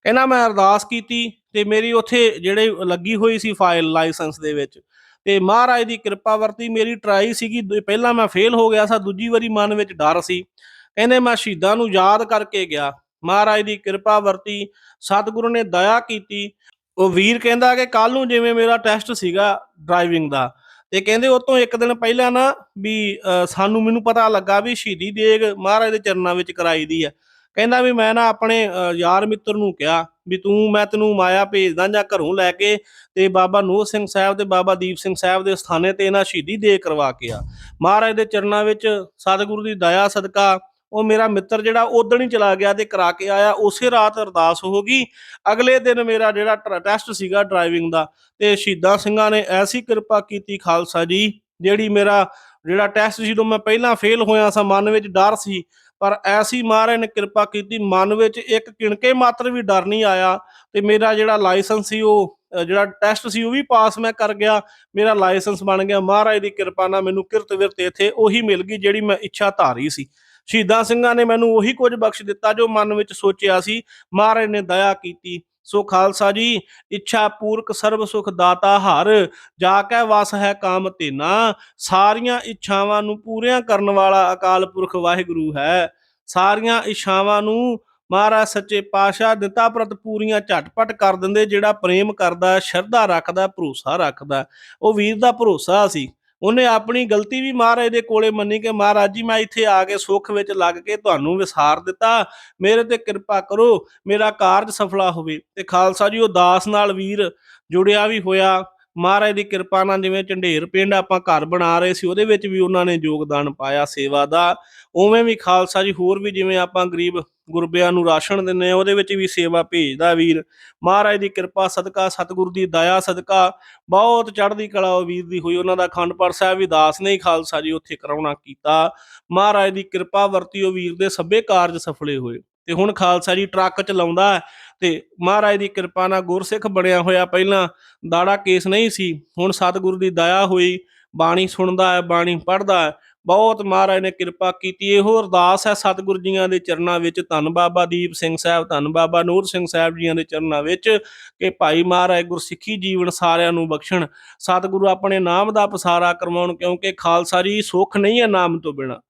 [SPEAKER 1] ਕਹਿੰਦਾ ਮੈਂ ਅਰਦਾਸ ਕੀਤੀ ਤੇ ਮੇਰੀ ਉੱਥੇ ਜਿਹੜੇ ਲੱਗੀ ਹੋਈ ਸੀ ਫਾਈਲ ਲਾਇਸੈਂਸ ਦੇ ਵਿੱਚ ਤੇ ਮਹਾਰਾਜ ਦੀ ਕਿਰਪਾ ਵਰਤੀ ਮੇਰੀ ਟਰਾਈ ਸੀਗੀ ਪਹਿਲਾਂ ਮੈਂ ਫੇਲ ਹੋ ਗਿਆ ਸੀ, ਦੂਜੀ ਵਾਰੀ ਮਨ ਵਿੱਚ ਡਰ ਸੀ। ਕਹਿੰਦੇ ਮੈਂ ਸ਼ਹੀਦਾਂ ਨੂੰ ਯਾਦ ਕਰਕੇ ਗਿਆ। ਮਹਾਰਾਜ ਦੀ ਕਿਰਪਾ ਵਰਤੀ, ਸਤਿਗੁਰੂ ਨੇ ਦਇਆ ਕੀਤੀ। ਉਹ ਵੀਰ ਕਹਿੰਦਾ ਕਿ ਕੱਲ ਨੂੰ ਜਿਵੇਂ ਮੇਰਾ ਟੈਸਟ ਸੀਗਾ ਡਰਾਈਵਿੰਗ ਦਾ, ਤੇ ਕਹਿੰਦੇ ਉਹ ਤੋਂ ਇੱਕ ਦਿਨ ਪਹਿਲਾਂ ਨਾ ਵੀ ਸਾਨੂੰ ਮੈਨੂੰ ਪਤਾ ਲੱਗਾ ਵੀ ਸ਼ਹੀਦੀ ਦੇਗ ਮਹਾਰਾਜ ਦੇ ਚਰਨਾਂ ਵਿੱਚ ਕਰਾਈ ਦੀ ਆ ਕਹਿੰਦਾ ਵੀ ਮੈਂ ਨਾ ਆਪਣੇ ਯਾਰ ਮਿੱਤਰ ਨੂੰ ਕਿਹਾ ਵੀ ਤੂੰ, ਮੈਂ ਤੈਨੂੰ ਮਾਇਆ ਭੇਜਦਾ ਜਾਂ ਘਰੋਂ ਲੈ ਕੇ ਤੇ ਬਾਬਾ ਨੂਰ ਸਿੰਘ ਸਾਹਿਬ ਤੇ ਬਾਬਾ ਦੀਪ ਸਿੰਘ ਸਾਹਿਬ ਦੇ ਸਥਾਨੇ ਤੇ ਇਹਨਾਂ ਸ਼ਹੀਦੀ ਦੇ ਕਰਵਾ ਕੇ ਆ। ਮਹਾਰਾਜ ਦੇ ਚਰਨਾਂ ਵਿੱਚ ਸਤਿਗੁਰੂ ਦੀ ਦਇਆ, ਸਦਕਾ, ਉਹ ਮੇਰਾ ਮਿੱਤਰ ਜਿਹੜਾ ਉਦਣ ਹੀ ਚਲਾ ਗਿਆ ਤੇ ਕਰਾ ਕੇ ਆਇਆ, ਉਸੇ ਰਾਤ ਅਰਦਾਸ ਹੋ ਗਈ। ਅਗਲੇ ਦਿਨ ਮੇਰਾ ਜਿਹੜਾ ਟੈਸਟ ਸੀਗਾ ਡਰਾਈਵਿੰਗ ਦਾ ਤੇ ਸ਼ਹੀਦਾਂ ਸਿੰਘਾਂ ਨੇ ਐਸੀ ਕਿਰਪਾ ਕੀਤੀ ਖਾਲਸਾ ਜੀ, ਜਿਹੜੀ ਮੇਰਾ ਜਿਹੜਾ ਟੈਸਟ ਜਦੋਂ ਮੈਂ ਪਹਿਲਾਂ ਫੇਲ ਹੋਇਆ ਸਾਂ, ਮਨ ਵਿੱਚ ਡਰ ਸੀ ਪਰ ਐਸੀ ਮਹਾਰਾਜ ਨੇ ਕਿਰਪਾ ਕੀਤੀ, ਮਨ ਵਿੱਚ ਇੱਕ ਕਿਣਕੇ ਮਾਤਰ ਵੀ ਡਰ ਨਹੀਂ ਆਇਆ ਤੇ ਮੇਰਾ ਜਿਹੜਾ ਲਾਇਸੈਂਸ ਸੀ ਉਹ ਜਿਹੜਾ ਟੈਸਟ ਸੀ ਉਹ ਵੀ ਪਾਸ ਮੈਂ ਕਰ ਗਿਆ, ਮੇਰਾ ਲਾਇਸੈਂਸ ਬਣ ਗਿਆ। ਮਹਾਰਾਜ ਦੀ ਕਿਰਪਾ ਨਾਲ ਮੈਨੂੰ ਕਿਰਤ ਵਿਰਤ ਇੱਥੇ ਉਹੀ ਮਿਲ ਗਈ ਜਿਹੜੀ ਮੈਂ ਇੱਛਾ ਧਾਰੀ ਸੀ। ਸ਼ਹੀਦਾਂ ਸਿੰਘਾਂ ਨੇ ਮੈਨੂੰ ਉਹੀ ਕੁਝ ਬਖਸ਼ ਦਿੱਤਾ ਜੋ ਮਨ ਵਿੱਚ ਸੋਚਿਆ ਸੀ। ਮਹਾਰਾਜ ਨੇ ਦਇਆ ਕੀਤੀ। ਸੋ ਖਾਲਸਾ ਜੀ, ਇੱਛਾ ਪੂਰਕ ਸਰਬ ਸੁਖ ਦਾਤਾ ਹਰ, ਜਾ ਕੇ ਵਸ ਹੈ ਕਾਮ ਤੇਨਾ ਸਾਰੀਆਂ ਇੱਛਾਵਾਂ ਨੂੰ ਪੂਰੀਆਂ ਕਰਨ ਵਾਲਾ ਅਕਾਲ ਪੁਰਖ ਵਾਹਿਗੁਰੂ ਹੈ। ਸਾਰੀਆਂ ਇੱਛਾਵਾਂ ਨੂੰ ਮਹਾਰਾਜ ਸੱਚੇ ਪਾਤਸ਼ਾਹ ਦਿੱਤਾ ਪ੍ਰਤ ਪੂਰੀਆਂ ਝਟਪਟ ਕਰ ਦਿੰਦੇ, ਜਿਹੜਾ ਪ੍ਰੇਮ ਕਰਦਾ, ਸ਼ਰਧਾ ਰੱਖਦਾ, ਭਰੋਸਾ ਰੱਖਦਾ, ਉਹ ਵੀਰ ਦਾ ਭਰੋਸਾ ਸੀ। ਉਹਨੇ ਆਪਣੀ ਗਲਤੀ ਵੀ ਮਹਾਰਾਜ ਦੇ ਕੋਲੇ ਮੰਨੀ ਕਿ ਮਹਾਰਾਜ ਜੀ, ਮੈਂ ਇੱਥੇ ਆ ਕੇ ਸੁੱਖ ਵਿੱਚ ਲੱਗ ਕੇ ਤੁਹਾਨੂੰ ਵਿਸਾਰ ਦਿੱਤਾ। ਮੇਰੇ ਤੇ ਕਿਰਪਾ ਕਰੋ, ਮੇਰਾ ਕਾਰਜ ਸਫਲਾ ਹੋਵੇ। ਤੇ ਖਾਲਸਾ ਜੀ, ਉਹ ਦਾਸ ਨਾਲ ਵੀਰ ਜੁੜਿਆ ਵੀ ਹੋਇਆ। ਮਹਾਰਾਜ ਦੀ ਕਿਰਪਾ ਨਾਲ ਜਿਵੇਂ ਝੰਡੇਰ ਪਿੰਡ ਆਪਾਂ ਘਰ ਬਣਾ ਰਹੇ ਸੀ, ਉਹਦੇ ਵਿੱਚ ਵੀ ਉਹਨਾਂ ਨੇ ਯੋਗਦਾਨ ਪਾਇਆ ਸੇਵਾ ਦਾ। ਉਵੇਂ ਵੀ ਖਾਲਸਾ ਜੀ, ਹੋਰ ਵੀ ਜਿਵੇਂ ਆਪਾਂ ਗਰੀਬ ਗੁਰਬਿਆਂ ਨੂੰ ਰਾਸ਼ਨ ਦਿੰਨੇ ਆ ਉਹਦੇ ਵਿੱਚ ਵੀ ਸੇਵਾ ਭੇਜਦਾ ਵੀਰ। ਮਹਾਰਾਜ ਦੀ ਕਿਰਪਾ, ਸਦਕਾ, ਸਤਿਗੁਰੂ ਦੀ ਦਇਆ, ਸਦਕਾ। ਬਹੁਤ ਚੜ੍ਹਦੀ ਕਲਾ ਉਹ ਵੀਰ ਦੀ ਹੋਈ, ਉਹਨਾਂ ਦਾ ਅਖੰਡ ਪਾਠ ਸਾਹਿਬ ਵੀ ਦਾਸ ਨੇ ਹੀ ਖਾਲਸਾ ਜੀ ਉੱਥੇ ਕਰਾਉਣਾ ਕੀਤਾ। ਮਹਾਰਾਜ ਦੀ ਕਿਰਪਾ ਵਰਤੀ ਉਹ ਵੀਰ ਦੇ ਸਭੇ ਕਾਰਜ ਸਫਲੇ ਹੋਏ। ਤੇ ਹੁਣ ਖਾਲਸਾ ਜੀ ਟਰੱਕ ਚਲਾਉਂਦਾ ਤੇ ਮਹਾਰਾਜ ਦੀ ਕਿਰਪਾ ਨਾਲ ਗੁਰਸਿੱਖ ਬਣਿਆ ਹੋਇਆ ਪਹਿਲਾਂ। ਦਾੜਾ ਕੇਸ ਨਹੀਂ ਸੀ, ਹੁਣ ਸਤਿਗੁਰੂ ਦੀ ਦਇਆ ਹੋਈ, ਬਾਣੀ ਸੁਣਦਾ ਹੈ, ਬਾਣੀ ਪੜ੍ਹਦਾ ਹੈ। ਬਹੁਤ ਮਹਾਰਾਜ ਨੇ ਕਿਰਪਾ ਕੀਤੀ। ਇਹੋ ਅਰਦਾਸ ਹੈ ਸਤਿਗੁਰ ਜੀਆਂ ਦੇ ਚਰਨਾਂ ਵਿੱਚ। ਧੰਨ ਬਾਬਾ ਦੀਪ ਸਿੰਘ ਸਾਹਿਬ, ਧੰਨ ਬਾਬਾ ਨੂਰ ਸਿੰਘ ਸਾਹਿਬ ਜੀਆਂ ਦੇ ਚਰਨਾਂ ਵਿੱਚ ਕਿ ਭਾਈ ਮਹਾਰਾਜ ਗੁਰਸਿੱਖੀ ਜੀਵਨ ਸਾਰਿਆਂ ਨੂੰ ਬਖਸ਼ਣ। ਸਤਿਗੁਰੂ ਆਪਣੇ ਨਾਮ ਦਾ ਪਸਾਰਾ ਕਰਵਾਉਣ ਕਿਉਂਕਿ ਖਾਲਸਾ ਜੀ ਸੁੱਖ ਨਹੀਂ ਹੈ ਨਾਮ ਤੋਂ ਬਿਨਾ।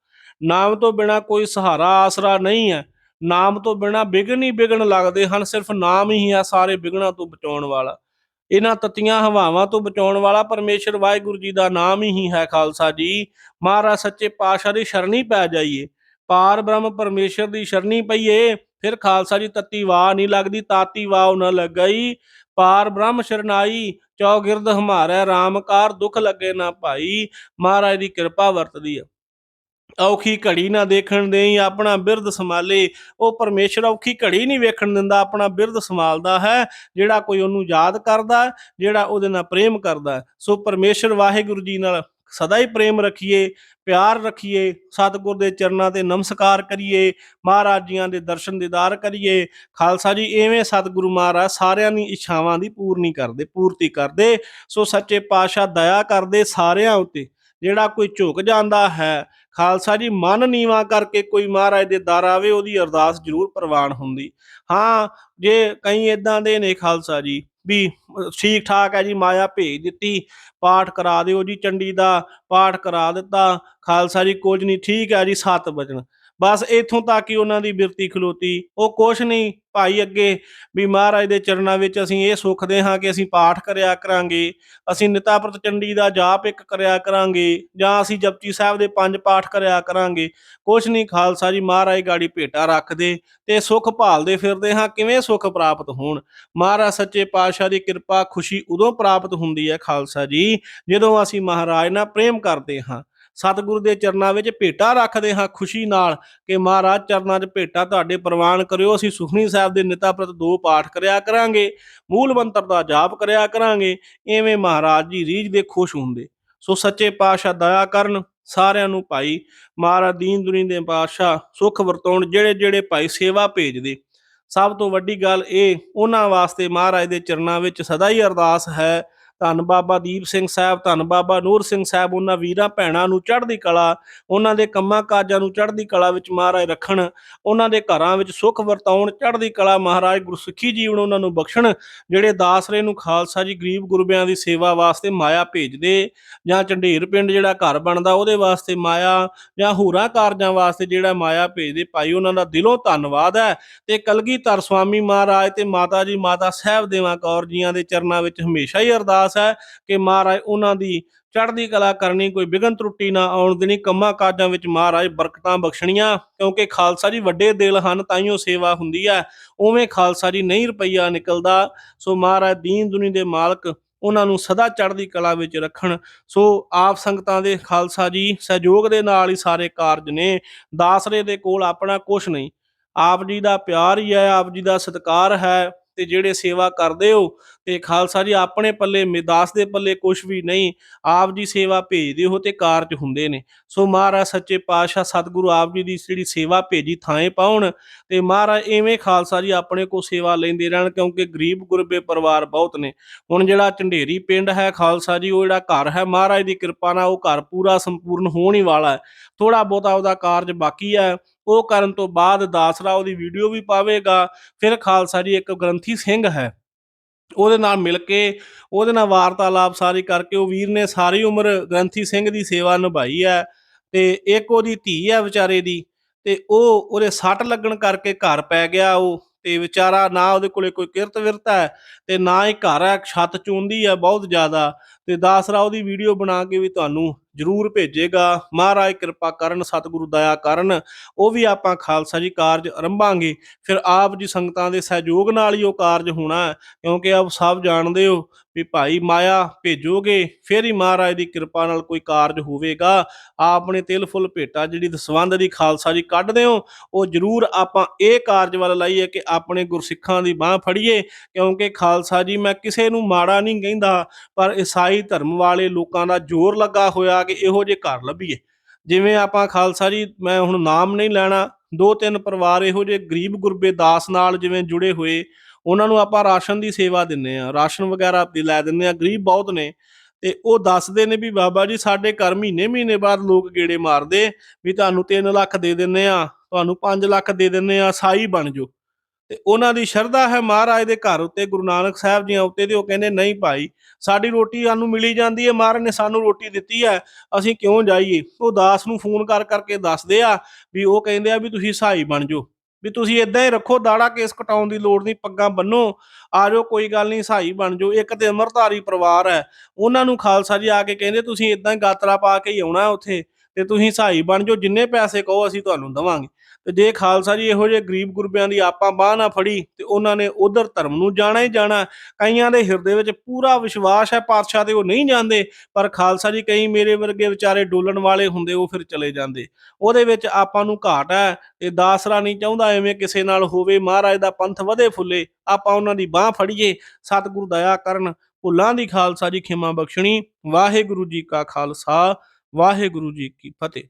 [SPEAKER 1] ਨਾਮ ਤੋਂ ਬਿਨਾ ਕੋਈ ਸਹਾਰਾ ਆਸਰਾ ਨਹੀਂ ਹੈ। ਨਾਮ ਤੋਂ ਬਿਨਾ ਵਿਗਨ ਹੀ ਵਿਗਨ ਲੱਗਦੇ ਹਨ। ਸਿਰਫ ਨਾਮ ਹੀ ਆ ਸਾਰੇ ਵਿਗਨਾਂ ਤੋਂ ਬਚਾਉਣ ਵਾਲਾ। ਇਹਨਾਂ ਤਤੀਆਂ ਹਵਾਵਾਂ ਤੋਂ ਬਚਾਉਣ ਵਾਲਾ ਪਰਮੇਸ਼ਰ ਵਾਹਿਗੁਰੂ ਜੀ ਦਾ ਨਾਮ ਹੀ ਹੈ ਖਾਲਸਾ ਜੀ। ਮਹਾਰਾਜ ਸੱਚੇ ਪਾਤਸ਼ਾਹ ਦੀ ਸ਼ਰਣੀ ਪੈ ਜਾਈਏ। ਪਾਰ ਬ੍ਰਹਮ ਪਰਮੇਸ਼ਰ ਦੀ ਸ਼ਰਣੀ ਪਈਏ, ਫਿਰ ਖਾਲਸਾ ਜੀ ਤਤੀ ਵਾਹ ਨਹੀਂ ਲੱਗਦੀ, ਤਾਤੀ ਵਾਹ ਨਾ ਲੱਗਈ। ਪਾਰ ਬ੍ਰਹਮ ਸ਼ਰਨਾਈ, ਚੌਗਿਰਦ ਹਮਾਰਾ ਹਮਾਰੇ ਰਾਮਕਾਰ ਦੁੱਖ ਲੱਗੇ ਨਾ ਭਾਈ ਮਹਾਰਾਜ ਦੀ ਕਿਰਪਾ ਵਰਤਦੀ ਹੈ ਔਖੀ ਘੜੀ ਨਾ ਦੇਖਣ ਦੇਈ, ਆਪਣਾ ਬਿਰਧ ਸੰਭਾਲੇ। ਉਹ ਪਰਮੇਸ਼ਰ ਔਖੀ ਘੜੀ ਨਹੀਂ ਵੇਖਣ ਦਿੰਦਾ, ਆਪਣਾ ਬਿਰਧ ਸੰਭਾਲਦਾ ਹੈ, ਜਿਹੜਾ ਕੋਈ ਉਹਨੂੰ ਯਾਦ ਕਰਦਾ, ਜਿਹੜਾ ਉਹਦੇ ਨਾਲ ਪ੍ਰੇਮ ਕਰਦਾ ਸੋ ਪਰਮੇਸ਼ਰ ਵਾਹਿਗੁਰੂ ਜੀ ਨਾਲ ਸਦਾ ਹੀ ਪ੍ਰੇਮ ਰੱਖੀਏ, ਪਿਆਰ ਰੱਖੀਏ, ਸਤਿਗੁਰ ਦੇ ਚਰਨਾਂ ਤੇ ਨਮਸਕਾਰ ਕਰੀਏ ਮਹਾਰਾਜ ਜੀਆਂ ਦੇ ਦਰਸ਼ਨ ਦੀਦਾਰ ਕਰੀਏ। ਖਾਲਸਾ ਜੀ, ਐਵੇਂ ਸਤਿਗੁਰੂ ਮਹਾਰਾਜ ਸਾਰਿਆਂ ਦੀ ਇੱਛਾਵਾਂ ਦੀ ਪੂਰਨੀ ਕਰਦੇ, ਪੂਰਤੀ ਕਰਦੇ। ਸੋ ਸੱਚੇ ਪਾਤਸ਼ਾਹ ਦਇਆ ਕਰਦੇ ਸਾਰਿਆਂ ਉੱਤੇ। ਜਿਹੜਾ ਕੋਈ ਝੁਕ ਜਾਂਦਾ ਹੈ ਖਾਲਸਾ ਜੀ, ਮਨ ਨੀਵਾ ਕਰਕੇ ਕੋਈ ਮਹਾਰਾਜ ਦੇ ਦਰ ਆਵੇ, ਉਹਦੀ ਅਰਦਾਸ ਜ਼ਰੂਰ ਪ੍ਰਵਾਨ ਹੁੰਦੀ। ਹਾਂ, ਜੇ ਕਈ ਇਦਾਂ ਦੇ ਨੇ ਖਾਲਸਾ ਜੀ, ਵੀ ਠੀਕ ਠਾਕ ਹੈ ਜੀ, ਮਾਇਆ ਭੇਜ ਦਿੱਤੀ, ਪਾਠ ਕਰਾ ਦਿਓ ਜੀ, ਚੰਡੀ ਦਾ ਪਾਠ ਕਰਾ ਦਿੱਤਾ, ਖਾਲਸਾ ਜੀ, ਕੁਝ ਨਹੀਂ, ਠੀਕ ਹੈ ਜੀ, ਸੱਤ ਬਚਨ ਬਸ ਇਥੋਂ ਤੱਕ ਹੀ ਉਹਨਾਂ ਦੀ ਬਿਰਤੀ ਖਲੋਤੀ। ਉਹ ਕੁਛ ਨਹੀਂ, ਭਾਈ ਅੱਗੇ, ਵੀ ਮਹਾਰਾਜ ਦੇ ਚਰਨਾਂ ਵਿੱਚ ਅਸੀਂ ਇਹ ਸੁਖਦੇ ਹਾਂ ਕਿ ਅਸੀਂ ਪਾਠ ਕਰਿਆ ਕਰਾਂਗੇ, ਅਸੀਂ ਨਿਤਾਪ੍ਰਤ ਚੰਡੀ ਦਾ ਜਾਪ ਇੱਕ ਕਰਿਆ ਕਰਾਂਗੇ, ਜਾਂ ਅਸੀਂ ਜਪਜੀ ਸਾਹਿਬ ਦੇ ਪੰਜ ਪਾਠ ਕਰਿਆ ਕਰਾਂਗੇ। ਕੁਛ ਨਹੀਂ, ਖਾਲਸਾ ਜੀ ਮਹਾਰਾਜ ਗਾੜੀ ਭੇਟਾ ਰੱਖਦੇ ਤੇ ਸੁਖ ਭਾਲਦੇ ਫਿਰਦੇ ਹਾਂ, ਕਿਵੇਂ ਸੁਖ ਪ੍ਰਾਪਤ ਹੋਣ? ਮਹਾਰਾਜ ਸੱਚੇ ਪਾਤਸ਼ਾਹ ਦੀ ਕਿਰਪਾ, ਖੁਸ਼ੀ ਉਦੋਂ ਪ੍ਰਾਪਤ ਹੁੰਦੀ ਹੈ ਖਾਲਸਾ ਜੀ, ਜਦੋਂ ਅਸੀਂ ਮਹਾਰਾਜ ਨਾਲ ਪ੍ਰੇਮ ਕਰਦੇ ਹਾਂ। ਸਤਿਗੁਰੂ ਦੇ ਚਰਨਾਂ ਵਿੱਚ ਭੇਟਾ ਰੱਖਦੇ ਹਾਂ ਖੁਸ਼ੀ ਨਾਲ ਕਿ ਮਹਾਰਾਜ ਚਰਨਾਂ 'ਚ ਭੇਟਾ ਤੁਹਾਡੇ ਪ੍ਰਵਾਨ ਕਰਿਓ, ਅਸੀਂ ਸੁਖਨੀ ਸਾਹਿਬ ਦੇ ਨਿਤਾ ਪ੍ਰਤ ਦੋ ਪਾਠ ਕਰਿਆ ਕਰਾਂਗੇ, ਮੂਲ ਮੰਤਰ ਦਾ ਜਾਪ ਕਰਿਆ ਕਰਾਂਗੇ, ਐਵੇਂ ਮਹਾਰਾਜ ਜੀ ਰੀਝ ਦੇ ਖੁਸ਼ ਹੁੰਦੇ। ਸੋ ਸੱਚੇ ਪਾਤਸ਼ਾਹ ਦਇਆ ਕਰਨ ਸਾਰਿਆਂ ਨੂੰ ਭਾਈ, ਮਹਾਰਾਜ ਦੀਨ ਦੁਨੀ ਦੇ ਪਾਤਸ਼ਾਹ, ਸੁਖ ਵਰਤਾਉਣ ਜਿਹੜੇ ਜਿਹੜੇ ਭਾਈ ਸੇਵਾ ਭੇਜਦੇ। ਸਭ ਤੋਂ ਵੱਡੀ ਗੱਲ ਇਹ, ਉਹਨਾਂ ਵਾਸਤੇ ਮਹਾਰਾਜ ਦੇ ਚਰਨਾਂ ਵਿੱਚ ਸਦਾ ਹੀ ਅਰਦਾਸ ਹੈ ਧੰਨ ਬਾਬਾ ਦੀਪ ਸਿੰਘ ਸਾਹਿਬ, ਧੰਨ ਬਾਬਾ ਨੂਰ ਸਿੰਘ ਸਾਹਿਬ, ਉਹਨਾਂ ਵੀਰਾਂ ਭੈਣਾਂ ਨੂੰ ਚੜ੍ਹਦੀ ਕਲਾ, ਉਹਨਾਂ ਦੇ ਕੰਮਾਂ ਕਾਜਾਂ ਨੂੰ ਚੜ੍ਹਦੀ ਕਲਾ ਵਿੱਚ ਮਹਾਰਾਜ ਰੱਖਣ, ਉਹਨਾਂ ਦੇ ਘਰਾਂ ਵਿੱਚ ਸੁੱਖ ਵਰਤਾਉਣ, ਚੜ੍ਹਦੀ ਕਲਾ ਮਹਾਰਾਜ ਗੁਰਸਿੱਖੀ ਜੀਵਨ ਉਹਨਾਂ ਨੂੰ ਬਖਸ਼ਣ, ਜਿਹੜੇ ਦਾਸਰੇ ਨੂੰ ਖਾਲਸਾ ਜੀ ਗਰੀਬ ਗੁਰਬਿਆਂ ਦੀ ਸੇਵਾ ਵਾਸਤੇ ਮਾਇਆ ਭੇਜਦੇ, ਜਾਂ ਝੰਡੇਰ ਪਿੰਡ ਜਿਹੜਾ ਘਰ ਬਣਦਾ ਉਹਦੇ ਵਾਸਤੇ ਮਾਇਆ, ਜਾਂ ਹੋਰਾਂ ਕਾਰਜਾਂ ਵਾਸਤੇ ਜਿਹੜਾ ਮਾਇਆ ਭੇਜਦੇ, ਭਾਈ ਉਹਨਾਂ ਦਾ ਦਿਲੋਂ ਧੰਨਵਾਦ ਹੈ। ਤੇ ਕਲਗੀਧਰ ਸਵਾਮੀ ਮਹਾਰਾਜ ਤੇ ਮਾਤਾ ਜੀ ਮਾਤਾ ਸਾਹਿਬ ਦੇਵਾਂ ਕੌਰ ਜੀਆਂ ਦੇ ਚਰਨਾਂ ਵਿੱਚ ਹਮੇਸ਼ਾ ਹੀ ਅਰਦਾਸ ਹੈ ਕਿ ਮਹਾਰਾਜ ਉਹਨਾਂ ਦੀ ਚੜ੍ਹਦੀ ਕਲਾ ਕਰਨੀ ਕੋਈ ਵਿਗਨ ਤਰੁੱਟੀ ਨਾ ਆਉਣ ਦੇਣੀ, ਕੰਮਾਂ ਕਾਜਾਂ ਵਿੱਚ ਮਹਾਰਾਜ ਬਰਕਤਾਂ ਬਖਸ਼ਣੀਆਂ, ਕਿਉਂਕਿ ਖਾਲਸਾ ਜੀ ਵੱਡੇ ਦਿਲ ਹਨ ਤਾਈਓ ਸੇਵਾ ਹੁੰਦੀ ਹੈ, ਉਵੇਂ ਖਾਲਸਾ ਜੀ ਨਹੀਂ ਰੁਪਈਆ ਨਿਕਲਦਾ, ਸੋ ਮਹਾਰਾਜ ਦੀਨ ਦੁਨੀ ਦੇ ਮਾਲਕ ਉਹਨਾਂ ਨੂੰ ਸਦਾ ਚੜ੍ਹਦੀ ਕਲਾ ਵਿੱਚ ਰੱਖਣ, ਸੋ ਆਪ ਸੰਗਤਾਂ ਦੇ ਖਾਲਸਾ ਜੀ ਸਹਿਯੋਗ ਦੇ ਨਾਲ ਹੀ ਸਾਰੇ ਕਾਰਜ ਨੇ, ਦਾਸਰੇ ਦੇ ਕੋਲ ਆਪਣਾ ਕੁਝ ਨਹੀਂ, ਆਪ ਜੀ ਦਾ ਪਿਆਰ ਹੀ ਹੈ, ਆਪ ਜੀ ਦਾ ਸਤਿਕਾਰ ਹੈ ਤੇ ਜਿਹੜੇ ਸੇਵਾ ਕਰਦੇ ਹੋ ਤੇ ਖਾਲਸਾ ਜੀ ਆਪਣੇ ਪੱਲੇ ਮਿਦਾਸ ਦੇ ਪੱਲੇ ਕੁਝ ਵੀ ਨਹੀਂ, ਆਪ ਜੀ ਸੇਵਾ ਭੇਜਦੇ ਹੋ ਤੇ ਕਾਰਜ ਹੁੰਦੇ ਨੇ। ਸੋ ਮਹਾਰਾਜ, ਸੱਚੇ ਪਾਤਸ਼ਾਹ, ਸਤਿਗੁਰੂ ਆਪ ਜੀ ਦੀ ਜਿਹੜੀ ਸੇਵਾ ਭੇਜੀ ਥਾਂ ਪਾਉਣ, ਤੇ ਮਹਾਰਾਜ ਐਵੇਂ ਖਾਲਸਾ ਜੀ ਆਪਣੇ ਕੋ ਸੇਵਾ ਲੈਂਦੇ ਰਹਿਣ ਕਿਉਂਕਿ ਗਰੀਬ ਗੁਰਬੇ ਪਰਿਵਾਰ ਬਹੁਤ ਨੇ। ਹੁਣ ਜਿਹੜਾ ਝੰਡੇਰੀ ਪਿੰਡ ਹੈ ਖਾਲਸਾ ਜੀ, ਉਹ ਜਿਹੜਾ ਘਰ ਹੈ, ਮਹਾਰਾਜ ਦੀ ਕਿਰਪਾ ਨਾਲ ਉਹ ਘਰ ਪੂਰਾ ਸੰਪੂਰਨ ਹੋਣ ਹੀ ਵਾਲਾ ਹੈ। ਥੋੜਾ ਬਹੁਤਾ ਉਹਦਾ ਕਾਰਜ ਬਾਕੀ ਹੈ। ਉਹ ਕਰਨ ਤੋਂ ਬਾਅਦ ਦਾਸਰਾ ਉਹਦੀ ਵੀਡੀਓ ਵੀ ਪਾਵੇਗਾ, ਫਿਰ ਖਾਲਸਾ ਜੀ ਇੱਕ ਗ੍ਰੰਥੀ ਸਿੰਘ ਹੈ। ਉਹਦੇ ਨਾਲ ਮਿਲ ਕੇ, ਉਹਦੇ ਨਾਲ ਵਾਰਤਾਲਾਪ ਸਾਰੀ ਕਰਕੇ ਉਹ ਵੀਰ ਨੇ ਸਾਰੀ ਉਮਰ ਗ੍ਰੰਥੀ ਸਿੰਘ ਦੀ ਸੇਵਾ ਨਿਭਾਈ ਹੈ ਤੇ ਇੱਕ ਉਹਦੀ ਧੀ ਹੈ ਵਿਚਾਰੇ ਦੀ ਤੇ ਉਹ ਉਹਦੇ ਸੱਟ ਲੱਗਣ ਕਰਕੇ ਘਰ ਪੈ ਗਿਆ ਉਹ ਤੇ ਵਿਚਾਰਾ ਨਾ ਉਹਦੇ ਕੋਲੇ ਕੋਈ ਕਿਰਤ ਵਿਰਤ ਹੈ ਤੇ ਨਾ ਹੀ ਘਰ ਹੈ, ਛੱਤ ਚੁੰਦੀ ਹੈ ਬਹੁਤ ਜ਼ਿਆਦਾ ਤੇ ਦਾਸਰਾ ਉਹਦੀ ਵੀਡੀਓ ਬਣਾ ਕੇ ਵੀ ਤੁਹਾਨੂੰ ਜ਼ਰੂਰ ਭੇਜੇਗਾ। ਮਹਾਰਾਜ ਕਿਰਪਾ ਕਰਨ, ਸਤਿਗੁਰੂ ਦਇਆ ਕਰਨ। ਉਹ ਵੀ ਆਪਾਂ ਖਾਲਸਾ ਜੀ ਕਾਰਜ ਆਰੰਭਾਂਗੇ। ਫਿਰ ਆਪ ਜੀ ਸੰਗਤਾਂ ਦੇ ਸਹਿਯੋਗ ਨਾਲ ਹੀ ਉਹ ਕਾਰਜ ਹੋਣਾ ਕਿਉਂਕਿ ਆਪ ਸਭ ਜਾਣਦੇ ਹੋ ਵੀ ਭਾਈ ਮਾਇਆ ਭੇਜੋਗੇ, ਫਿਰ ਹੀ ਮਹਾਰਾਜ ਦੀ ਕਿਰਪਾ ਨਾਲ ਕੋਈ ਕਾਰਜ ਹੋਵੇਗਾ। ਆਪਣੇ ਤਿਲ ਫੁੱਲ ਭੇਟਾ, ਜਿਹੜੀ ਦਸਵੰਦ ਦੀ ਖਾਲਸਾ ਜੀ ਕੱਢਦੇ ਹੋ, ਉਹ ਜ਼ਰੂਰ ਆਪਾਂ ਇਹ ਕਾਰਜ ਵੱਲ ਲਾਈਏ ਕਿ ਆਪਣੇ ਗੁਰਸਿੱਖਾਂ ਦੀ ਬਾਹ ਫੜੀਏ। ਕਿਉਂਕਿ ਖਾਲਸਾ ਜੀ ਮੈਂ ਕਿਸੇ ਨੂੰ ਮਾੜਾ ਨਹੀਂ ਕਹਿੰਦਾ, ਪਰ ਈਸਾਈ ਧਰਮ ਵਾਲੇ ਲੋਕਾਂ ਦਾ ਜ਼ੋਰ ਲੱਗਾ ਹੋਇਆ ਕਿ ਇਹੋ ਜਿਹੇ ਘਰ ਲੱਭੀਏ। ਜਿਵੇਂ ਆਪਾਂ ਖਾਲਸਾ ਜੀ, ਮੈਂ ਹੁਣ ਨਾਮ ਨਹੀਂ ਲੈਣਾ, ਦੋ ਤਿੰਨ ਪਰਿਵਾਰ ਇਹੋ ਜਿਹੇ ਗਰੀਬ ਗੁਰਬੇ ਦਾਸ ਨਾਲ ਜਿਵੇਂ ਜੁੜੇ ਹੋਏ, ਉਹਨਾਂ ਨੂੰ ਆਪਾਂ ਰਾਸ਼ਨ ਦੀ ਸੇਵਾ ਦਿੰਨੇ ਆ, ਰਾਸ਼ਨ ਵਗੈਰਾ ਵੀ ਲੈ ਦਿੰਨੇ ਆ, ਗਰੀਬ ਬਹੁਤ ਨੇ। ਤੇ ਉਹ ਦੱਸਦੇ ਨੇ ਵੀ ਬਾਬਾ ਜੀ, ਸਾਡੇ ਘਰ ਮਹੀਨੇ ਮਹੀਨੇ ਬਾਅਦ ਲੋਕ ਗੇੜੇ ਮਾਰਦੇ, ਵੀ ਤੁਹਾਨੂੰ 3 ਲੱਖ ਦੇ ਦਿੰਨੇ ਆ, ਤੁਹਾਨੂੰ 5 ਲੱਖ ਦੇ ਦਿੰਨੇ ਆ, ਸਾਈ ਬਣ ਜਾਓ। ਤੇ ਉਹਨਾਂ ਦੀ ਸ਼ਰਧਾ ਹੈ ਮਹਾਰਾਜ ਦੇ ਘਰ ਉੱਤੇ, ਗੁਰੂ ਨਾਨਕ ਸਾਹਿਬ ਜੀਆਂ ਉੱਤੇ ਤੇ ਉਹ ਕਹਿੰਦੇ, ਨਹੀਂ ਭਾਈ, ਸਾਡੀ ਰੋਟੀ ਸਾਨੂੰ ਮਿਲੀ ਜਾਂਦੀ ਹੈ, ਮਹਾਰਾਜ ਨੇ ਸਾਨੂੰ ਰੋਟੀ ਦਿੱਤੀ ਹੈ, ਅਸੀਂ ਕਿਉਂ ਜਾਈਏ? ਉਹ ਦਾਸ ਨੂੰ ਫੋਨ ਕਰ ਕਰਕੇ ਦੱਸਦੇ ਆ ਵੀ ਉਹ ਕਹਿੰਦੇ ਆ ਵੀ ਤੁਸੀਂ ਸਹਾਈ ਬਣ ਜਾਓ, ਵੀ ਤੁਸੀਂ ਇਦਾਂ ਹੀ ਰੱਖੋ, ਦਾੜਾ ਕੇਸ ਕਟਾਉਣ ਦੀ ਲੋੜ ਨਹੀਂ, ਪੱਗਾਂ ਬੰਨੋ, ਆ ਜਾਓ, ਕੋਈ ਗੱਲ ਨਹੀਂ, ਸਹਾਈ ਬਣ ਜਾਓ। ਇੱਕ ਤੇ ਅਮਰਧਾਰੀ ਪਰਿਵਾਰ ਹੈ, ਉਹਨਾਂ ਨੂੰ ਖਾਲਸਾ ਜੀ ਆ ਕੇ ਕਹਿੰਦੇ, ਤੁਸੀਂ ਇਦਾਂ ਹੀ ਗਾਤਰਾ ਪਾ ਕੇ ਹੀ ਆਉਣਾ ਉੱਥੇ ਤੇ ਤੁਸੀਂ ਸਹਾਈ ਬਣ ਜਾਓ, ਜਿੰਨੇ ਪੈਸੇ ਕਹੋ ਅਸੀਂ ਤੁਹਾਨੂੰ ਦਵਾਂਗੇ। ਤੇ ਜੇ ਖਾਲਸਾ ਜੀ ਇਹੋ ਜਿਹੇ ਗਰੀਬ ਗੁਰਬਿਆਂ ਦੀ ਆਪਾਂ ਬਾਹ ਨਾ ਫੜੀ ਤੇ ਉਹਨਾਂ ਨੇ ਉਧਰ ਧਰਮ ਨੂੰ ਜਾਣਾ ਹੀ ਜਾਣਾ। ਕਈਆਂ ਦੇ ਹਿਰਦੇ ਵਿੱਚ ਪੂਰਾ ਵਿਸ਼ਵਾਸ ਹੈ ਪਾਤਸ਼ਾਹ ਤੇ ਉਹ ਨਹੀਂ ਜਾਂਦੇ, ਪਰ ਖਾਲਸਾ ਜੀ ਕਈ ਮੇਰੇ ਵਰਗੇ ਵਿਚਾਰੇ ਡੋਲਣ ਵਾਲੇ ਹੁੰਦੇ, ਉਹ ਫਿਰ ਚਲੇ ਜਾਂਦੇ। ਉਹਦੇ ਵਿੱਚ ਆਪਾਂ ਨੂੰ ਘਾਟ ਹੈ ਤੇ ਦਾਸਰਾ ਨਹੀਂ ਚਾਹੁੰਦਾ ਐਵੇਂ ਕਿਸੇ ਨਾਲ ਹੋਵੇ, ਮਹਾਰਾਜ ਦਾ ਪੰਥ ਵਧੇ ਫੁੱਲੇ, ਆਪਾਂ ਉਹਨਾਂ ਦੀ ਬਾਹ ਫੜੀਏ, ਸਤਿਗੁਰੂ ਦਇਆ ਕਰਨ। ਭੁੱਲਾਂ ਦੀ ਖਾਲਸਾ ਜੀ ਖਿਮਾ ਬਖਸ਼ਣੀ, ਵਾਹਿਗੁਰੂ ਜੀ ਕਾ ਖਾਲਸਾ, ਵਾਹਿਗੁਰੂ ਜੀ ਕੀ ਫਤਿਹ।